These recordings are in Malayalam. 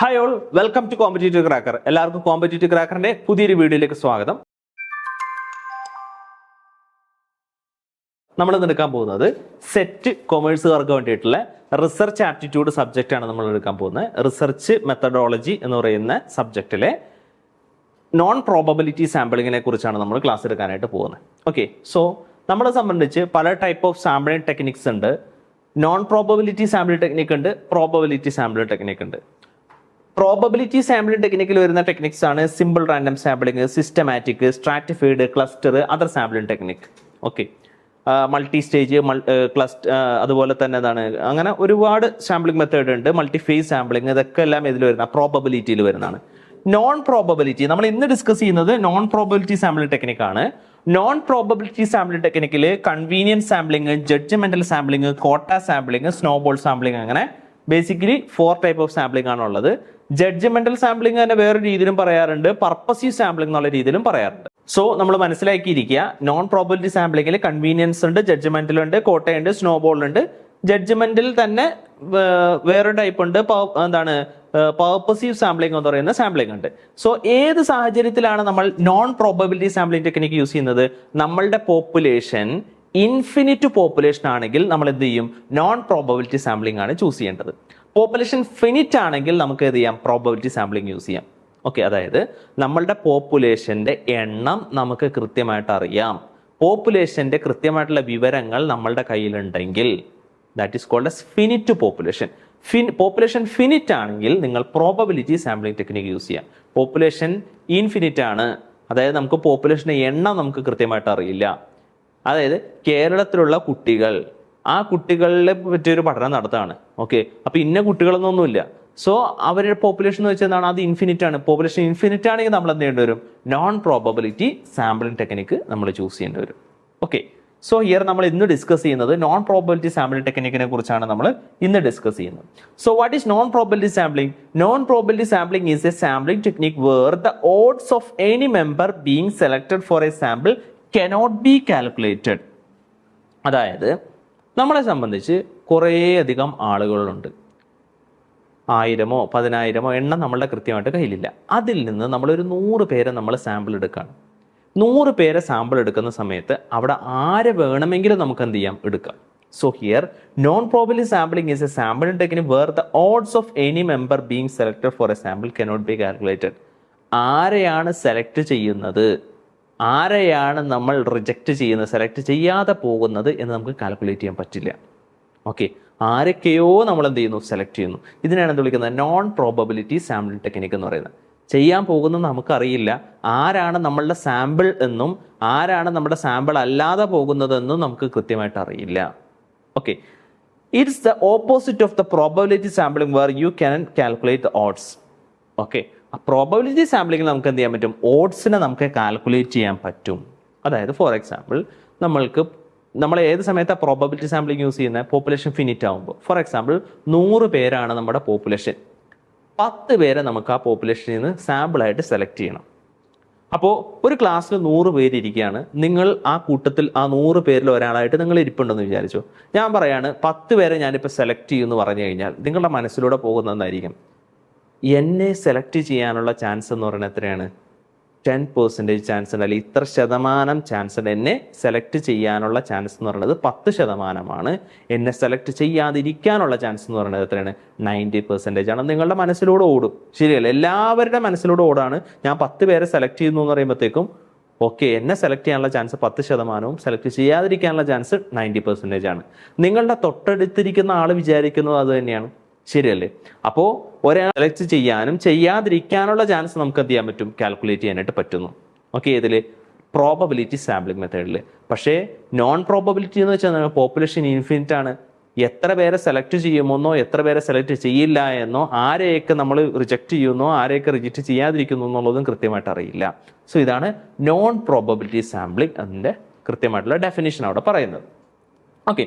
Hi all welcome to competitive cracker എല്ലാവർക്കും കോമ്പറ്റേറ്റീവ് ക്രാക്കറിന്റെ പുതിയൊരു വീഡിയോയിലേക്ക് സ്വാഗതം. നമ്മൾ ഇന്ന് എടുക്കാൻ പോകുന്നത് സെറ്റ് കൊമേഴ്സുകാർക്ക് വേണ്ടിയിട്ടുള്ള റിസർച്ച് ആപ്റ്റിറ്റ്യൂഡ് സബ്ജക്റ്റ് ആണ് നമ്മൾ എടുക്കാൻ പോകുന്നത്. റിസർച്ച് മെത്തഡോളജി എന്ന് പറയുന്ന സബ്ജക്റ്റിലെ നോൺ പ്രോബബിലിറ്റി സാമ്പിളിങ്ങിനെ കുറിച്ചാണ് നമ്മൾ ക്ലാസ് എടുക്കാനായിട്ട് പോകുന്നത്. ഓക്കെ സോ നമ്മളെ സംബന്ധിച്ച് പല ടൈപ്പ് ഓഫ് സാമ്പിളിംഗ് ടെക്നിക്സ് ഉണ്ട്. നോൺ പ്രോബബിലിറ്റി സാമ്പിൾ ടെക്നിക്ക് ഉണ്ട് പ്രോബബിലിറ്റി സാമ്പിൾ ടെക്നിക്ക് ഉണ്ട്. പ്രോബബിലിറ്റി സാമ്പിളിംഗ് ടെക്നിക്കിൽ വരുന്ന ടെക്നിക്സ് ആണ് simple random sampling systematic stratified cluster other sampling technique okay multi stage cluster അതുപോലെ തന്നെ എന്താണ് അങ്ങനെ ഒരുപാട് സാമ്പിളിംഗ് മെത്തേഡ് ഉണ്ട്. മൾട്ടി ഫേസ് സാമ്പിളിംഗ് ഇതൊക്കെ എല്ലാം ഇതിൽ വരുന്ന പ്രോബബിലിറ്റിയിൽ വരുന്നതാണ്. നോൺ പ്രോബബിലിറ്റി നമ്മൾ ഇന്ന് ഡിസ്കസ് ചെയ്യുന്നത് നോൺ പ്രോബബിലിറ്റി സാമ്പിളിംഗ് ടെക്നിക് ആണ്. Non probability sampling ടെക്നിക്കിൽ convenience sampling judgmental sampling quota sampling snowball sampling അങ്ങനെ basically four type of sampling ആണുള്ളത് ജഡ്ജ്മെന്റൽ സാമ്പിളിംഗ് തന്നെ വേറെ രീതിയിലും പറയാറുണ്ട്. പർപ്പസീവ് സാമ്പിളിംഗ് എന്നുള്ള രീതിയിലും പറയാറുണ്ട്. സോ നമ്മൾ മനസ്സിലാക്കിയിരിക്കുക നോൺ പ്രോബിലിറ്റി സാമ്പിളിംഗിൽ കൺവീനിയൻസ് ഉണ്ട് ജഡ്ജ്മെന്റൽ ഉണ്ട് കോട്ടയുണ്ട് സ്നോബോൾ ഉണ്ട്. ജഡ്ജ്മെന്റിൽ തന്നെ വേറെ ടൈപ്പ് ഉണ്ട്. എന്താണ് പർപ്പസീവ് സാമ്പിളിംഗ് എന്ന് പറയുന്ന സാമ്പിളിംഗ് ഉണ്ട്. സോ ഏത് സാഹചര്യത്തിലാണ് നമ്മൾ non probability sampling technique use ചെയ്യുന്നത്? നമ്മളുടെ പോപ്പുലേഷൻ ഇൻഫിനിറ്റ് പോപ്പുലേഷൻ ആണെങ്കിൽ നമ്മൾ എന്ത് ചെയ്യും? നോൺ പ്രോബബിലിറ്റി സാമ്പിളിംഗ് ആണ് ചൂസ് ചെയ്യേണ്ടത്. പോപ്പുലേഷൻ ഫിനിറ്റ് ആണെങ്കിൽ നമുക്ക് എന്ത് ചെയ്യാം? പ്രോബബിലിറ്റി സാമ്പിളിംഗ് യൂസ് ചെയ്യാം. ഓക്കെ അതായത് നമ്മളുടെ പോപ്പുലേഷന്റെ എണ്ണം നമുക്ക് കൃത്യമായിട്ട് അറിയാം. പോപ്പുലേഷന്റെ കൃത്യമായിട്ടുള്ള വിവരങ്ങൾ നമ്മളുടെ കയ്യിലുണ്ടെങ്കിൽ that is called as finite population fin population finite ആണെങ്കിൽ നിങ്ങൾ പ്രോബബിലിറ്റി സാമ്പിളിംഗ് ടെക്നിക്ക് യൂസ് ചെയ്യാം. പോപ്പുലേഷൻ ഇൻഫിനിറ്റ് ആണ്. അതായത് നമുക്ക് പോപ്പുലേഷന്റെ എണ്ണം നമുക്ക് കൃത്യമായിട്ട് അറിയില്ല. അതായത് കേരളത്തിലുള്ള കുട്ടികൾ ആ കുട്ടികളെ പറ്റിയൊരു പഠനം നടത്താണ്. ഓക്കെ അപ്പൊ ഇന്ന കുട്ടികളൊന്നൊന്നുമില്ല. സോ അവരുടെ പോപ്പുലേഷൻ എന്ന് വെച്ചാൽ എന്താണ്? അത് ഇൻഫിനിറ്റ് ആണ്. പോപ്പുലേഷൻ ഇൻഫിനിറ്റ് ആണെങ്കിൽ നമ്മൾ എന്ത് ചെയ്യേണ്ടി വരും? നോൺ പ്രോബബിലിറ്റി സാമ്പിളിംഗ് ടെക്നിക്ക് നമ്മൾ ചൂസ് ചെയ്യേണ്ടി വരും. ഓക്കെ സോ ഹിയർ നമ്മൾ ഇന്ന് ഡിസ്കസ് ചെയ്യുന്നത് നോൺ പ്രോബിലിറ്റി സാമ്പിളിംഗ് ടെക്നിക്കിനെ കുറിച്ചാണ് നമ്മൾ ഇന്ന് ഡിസ്കസ് ചെയ്യുന്നത്. So what is non probability sampling non probability sampling is a sampling technique where the odds of any member being selected for a sample cannot be calculated അതായത് നമ്മളെ സംബന്ധിച്ച് കുറേയധികം ആളുകളുണ്ട്. ആയിരമോ പതിനായിരമോ എണ്ണം നമ്മളുടെ കൃത്യമായിട്ട് കയ്യിലില്ല. അതിൽ നിന്ന് നമ്മളൊരു നൂറ് പേരെ നമ്മൾ സാമ്പിൾ എടുക്കുകയാണ് നൂറ് പേരെ സാമ്പിൾ എടുക്കുന്ന സമയത്ത് അവിടെ ആരെ വേണമെങ്കിലും നമുക്ക് എന്ത് ചെയ്യാം? എടുക്കാം. So here non probability sampling is a sample technique where the odds of any member being selected for a sample cannot be calculated ആരെയാണ് സെലക്ട് ചെയ്യുന്നത്? ആരെയാണ് നമ്മൾ റിജക്റ്റ് ചെയ്യുന്നത് സെലക്ട് ചെയ്യാതെ പോകുന്നത് എന്ന് നമുക്ക് കാൽക്കുലേറ്റ് ചെയ്യാൻ പറ്റില്ല. ഓക്കെ ആരൊക്കെയോ നമ്മൾ എന്ത് ചെയ്യുന്നു? സെലക്ട് ചെയ്യുന്നു. ഇതിനാണ് എന്ത് വിളിക്കുന്നത്? നോൺ പ്രോബബിലിറ്റി സാമ്പിൾ ടെക്നിക്ക് എന്ന് പറയുന്നത്. ചെയ്യാൻ പോകുന്നത് നമുക്കറിയില്ല. ആരാണ് നമ്മളുടെ സാമ്പിൾ എന്നും ആരാണ് നമ്മുടെ സാമ്പിൾ അല്ലാതെ പോകുന്നതെന്നും നമുക്ക് കൃത്യമായിട്ട് അറിയില്ല. Okay it's the opposite of the probability sampling where you can calculate the odds okay probability സാമ്പിളിങ്ങിൽ നമുക്ക് എന്ത് ചെയ്യാൻ പറ്റും? ഓഡ്സിനെ നമുക്ക് കാൽക്കുലേറ്റ് ചെയ്യാൻ പറ്റും. അതായത് ഫോർ എക്സാമ്പിൾ നമ്മൾക്ക് നമ്മൾ ഏത് സമയത്താണ് പ്രോബബിലിറ്റി സാമ്പിളിങ് യൂസ് ചെയ്യുന്നത് പോപ്പുലേഷൻ ഫിനിറ്റ് ആകുമ്പോൾ ഫോർ എക്സാമ്പിൾ നൂറ് പേരാണ് നമ്മുടെ പോപ്പുലേഷൻ പത്ത് പേരെ നമുക്ക് ആ പോപ്പുലേഷനിൽ നിന്ന് സാമ്പിളായിട്ട് സെലക്ട് ചെയ്യണം. അപ്പോൾ ഒരു ക്ലാസ്സിൽ നൂറ് പേര് ഇരിക്കുകയാണ്. നിങ്ങൾ ആ കൂട്ടത്തിൽ ആ നൂറ് പേരിൽ ഒരാളായിട്ട് നിങ്ങൾ ഇരിപ്പുണ്ടെന്ന് വിചാരിച്ചു? ഞാൻ പറയാണ് പത്ത് പേരെ ഞാനിപ്പോൾ സെലക്ട് ചെയ്യുമെന്ന് പറഞ്ഞു കഴിഞ്ഞാൽ നിങ്ങളുടെ മനസ്സിലൂടെ പോകുന്നതായിരിക്കും എന്നെ സെലക്ട് ചെയ്യാനുള്ള ചാൻസ് എന്ന് പറയുന്നത് എത്രയാണ്? ടെൻ പെർസെന്റേജ് ചാൻസ് ഉണ്ട്. അല്ലെങ്കിൽ ഇത്ര ശതമാനം ചാൻസ് ഉണ്ട്. എന്നെ സെലക്ട് ചെയ്യാനുള്ള ചാൻസ് എന്ന് പറയുന്നത് പത്ത് ശതമാനമാണ്. എന്നെ സെലക്ട് ചെയ്യാതിരിക്കാനുള്ള ചാൻസ് എന്ന് പറയുന്നത് എത്രയാണ്? നയന്റി പെർസെന്റേജ് ആണ്. നിങ്ങളുടെ മനസ്സിലൂടെ ഓടും. ശരിയല്ല? എല്ലാവരുടെ മനസ്സിലൂടെ ഓടാണ്. ഞാൻ പത്ത് പേരെ സെലക്ട് ചെയ്യുന്നു എന്ന് പറയുമ്പോഴത്തേക്കും ഓക്കെ എന്നെ സെലക്ട് ചെയ്യാനുള്ള ചാൻസ് പത്ത് ശതമാനവും സെലക്ട് ചെയ്യാതിരിക്കാനുള്ള ചാൻസ് നയന്റി പെർസെന്റേജ് ആണ്. നിങ്ങളുടെ തൊട്ടടുത്തിരിക്കുന്ന ആൾ വിചാരിക്കുന്നത് അത് തന്നെയാണ്. ശരിയല്ലേ? അപ്പോൾ ഒരാൾ സെലക്ട് ചെയ്യാനും ചെയ്യാതിരിക്കാനുള്ള ചാൻസ് നമുക്ക് എന്ത് ചെയ്യാൻ പറ്റും? കാൽക്കുലേറ്റ് ചെയ്യാനായിട്ട് പറ്റുന്നു. ഓക്കെ ഇതിൽ പ്രോബബിലിറ്റി സാമ്പിളിംഗ് മെത്തേഡിൽ പക്ഷേ നോൺ പ്രോബബിലിറ്റി എന്ന് വെച്ചാൽ പോപ്പുലേഷൻ ഇൻഫിനിറ്റ് ആണ്. എത്ര പേരെ സെലക്ട് ചെയ്യുമെന്നോ എത്ര പേരെ സെലക്ട് ചെയ്യില്ല എന്നോ ആരെയൊക്കെ നമ്മൾ റിജക്റ്റ് ചെയ്യുന്നോ ആരെയൊക്കെ റിജക്റ്റ് ചെയ്യാതിരിക്കുന്നു എന്നുള്ളതും കൃത്യമായിട്ട് അറിയില്ല. സോ ഇതാണ് നോൺ പ്രോബബിലിറ്റി സാമ്പിളിംഗ് അതിന്റെ കൃത്യമായിട്ടുള്ള ഡെഫിനേഷൻ അവിടെ പറയുന്നത്. Okay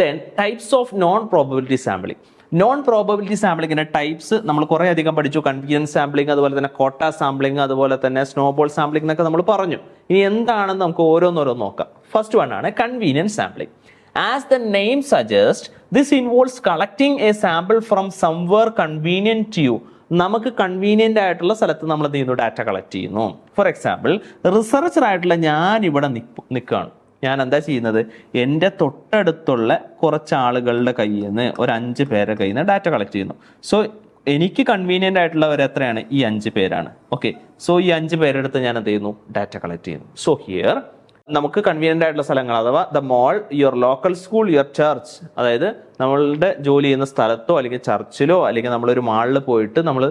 then types of non probability sampling non probability സാമ്പിളിങ്ങിന് types നമ്മൾ കുറേ അധികം പഠിച്ചു. കൺവീനിയൻസ് സാമ്പിളിംഗ് അതുപോലെ തന്നെ കോട്ട സാമ്പിളിംഗ് അതുപോലെ തന്നെ സ്നോബോൾ സാമ്പിളിംഗ് എന്നൊക്കെ നമ്മൾ പറഞ്ഞു. ഇനി എന്താണെന്ന് നമുക്ക് ഓരോന്നോരോന്ന് നോക്കാം. ഫസ്റ്റ് വൺ ആണ് convenience sampling as the name suggest this involves collecting a sample from somewhere convenient to you നമുക്ക് കൺവീനിയന്റ് ആയിട്ടുള്ള സ്ഥലത്ത് നമ്മൾ എന്ത് ചെയ്യുന്നു? ഡാറ്റ കളക്ട് ചെയ്യുന്നു. ഫോർ എക്സാമ്പിൾ റിസർച്ചർ ആയിട്ടുള്ള ഞാൻ ഇവിടെ നിൽക്കുകയാണ് ഞാൻ എന്താ ചെയ്യുന്നത്? എന്റെ തൊട്ടടുത്തുള്ള കുറച്ച് ആളുകളുടെ കയ്യിൽ നിന്ന് ഒരു അഞ്ച് പേരെ കയ്യിൽ നിന്ന് ഡാറ്റ കളക്ട് ചെയ്യുന്നു. സോ എനിക്ക് കൺവീനിയന്റ് ആയിട്ടുള്ളവർ എത്രയാണ്? ഈ അഞ്ച് പേരാണ്. ഓക്കെ. സോ ഈ അഞ്ച് പേരെടുത്ത് ഞാൻ എന്ത് ചെയ്യുന്നു? ഡാറ്റ കളക്ട് ചെയ്യുന്നു. സോ ഹിയർ നമുക്ക് കൺവീനിയന്റ് ആയിട്ടുള്ള സ്ഥലങ്ങൾ അഥവാ the mall your local school your church. അതായത് നമ്മളുടെ ജോലി ചെയ്യുന്ന സ്ഥലത്തോ അല്ലെങ്കിൽ ചർച്ചിലോ അല്ലെങ്കിൽ നമ്മളൊരു മാളിൽ പോയിട്ട് നമ്മൾ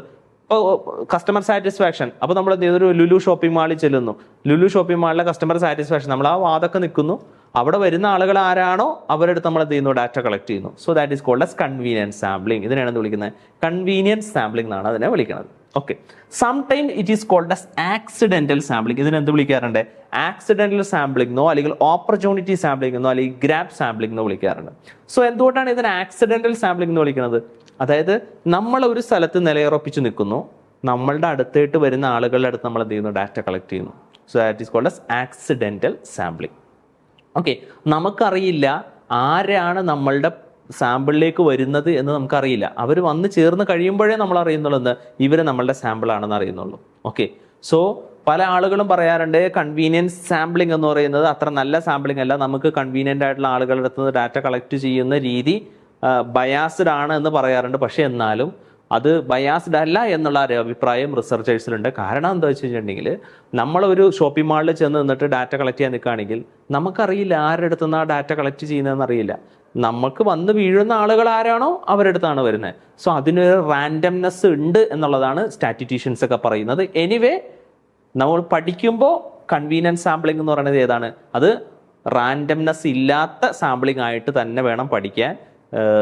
കസ്റ്റമർ സാറ്റിസ്ഫാക്ഷൻ അപ്പോൾ നമ്മൾ ഒരു ലുലു ഷോപ്പിംഗ് മാളിൽ ചെല്ലുന്നു. ലുലു ഷോപ്പിംഗ് മാളിലെ കസ്റ്റമർ സാറ്റിസ്ഫാക്ഷൻ നമ്മൾ ആ വാതൊക്കെ നിൽക്കുന്നു. അവിടെ വരുന്ന ആളുകൾ ആരാണോ? അവരെടുത്ത് നമ്മൾ എന്ത് ചെയ്യുന്നു? ഡാറ്റ കളക്ട് ചെയ്യുന്നു. So that is called as convenience sampling എന്ത് വിളിക്കുന്നത്. കൺവീനിയൻസ് സാമ്പിളിംഗ് എന്നാണ് അതിനെ വിളിക്കുന്നത്. Okay some time it is called as accidental sampling ഇതിനെന്ത് വിളിക്കാറുണ്ട്? ആക്സിഡന്റൽ സാമ്പിളിംഗ് എന്നോ അല്ലെങ്കിൽ ഓപ്പർച്യൂണിറ്റി സാമ്പിളിംഗ് എന്നോ അല്ലെങ്കിൽ ഗ്രാപ്പ് സാമ്പിളിംഗ് എന്നോ വിളിക്കാറുണ്ട്. സോ എന്തുകൊണ്ടാണ് ഇതിന് ആക്സിഡന്റൽ സാമ്പിളിംഗ് എന്ന് വിളിക്കുന്നത്? അതായത് നമ്മൾ ഒരു സ്ഥലത്ത് നിലയുറപ്പിച്ച് നിൽക്കുന്നു. നമ്മളുടെ അടുത്തേട്ട് വരുന്ന ആളുകളുടെ അടുത്ത് നമ്മൾ എന്ത് ചെയ്യുന്നു? ഡാറ്റ കളക്ട് ചെയ്യുന്നു. So that is called as accidental sampling okay നമുക്കറിയില്ല ആരാണ് നമ്മളുടെ സാമ്പിളിലേക്ക് വരുന്നത് എന്ന് നമുക്കറിയില്ല. അവർ വന്ന് ചേർന്ന് കഴിയുമ്പോഴേ നമ്മൾ അറിയുന്നുള്ളൂ എന്ന് ഇവർ നമ്മളുടെ സാമ്പിളാണെന്ന് അറിയുന്നുള്ളൂ. ഓക്കെ സോ പല ആളുകളും പറയാറുണ്ട് കൺവീനിയൻസ് സാമ്പിളിംഗ് എന്ന് പറയുന്നത് അത്ര നല്ല സാമ്പിളിംഗ് അല്ല. നമുക്ക് കൺവീനിയന്റ് ആയിട്ടുള്ള ആളുകളുടെ അടുത്ത് ഡാറ്റ കളക്ട് ചെയ്യുന്ന രീതി ബയാസ്ഡ് ആണ് എന്ന് പറയാറുണ്ട്. പക്ഷെ എന്നാലും അത് ബയാസ്ഡ് അല്ല എന്നുള്ള ഒരു അഭിപ്രായം റിസർച്ചേഴ്സിലുണ്ട് കാരണം എന്താ വെച്ച് കഴിഞ്ഞിട്ടുണ്ടെങ്കിൽ നമ്മളൊരു ഷോപ്പിംഗ് മാളിൽ ചെന്ന് നിന്നിട്ട് ഡാറ്റ കളക്ട് ചെയ്യാൻ നിൽക്കുകയാണെങ്കിൽ നമുക്കറിയില്ല ആരുടെ അടുത്ത് നിന്ന് ആ ഡാറ്റ കളക്ട് ചെയ്യുന്നതെന്ന് അറിയില്ല നമുക്ക് വന്ന് വീഴുന്ന ആളുകൾ ആരാണോ അവരുടെ അടുത്താണ് വരുന്നത്. സോ അതിനൊരു റാൻഡംനെസ് ഉണ്ട് എന്നുള്ളതാണ് സ്റ്റാറ്റിറ്റീഷ്യൻസ് ഒക്കെ പറയുന്നത്. എനിവേ നമ്മൾ പഠിക്കുമ്പോൾ കൺവീനിയൻസ് സാമ്പിളിംഗ് എന്ന് പറയുന്നത് ഏതാണ്? അത് റാൻഡംനെസ് ഇല്ലാത്ത സാമ്പിളിംഗ് ആയിട്ട് തന്നെ വേണം പഠിക്കാൻ.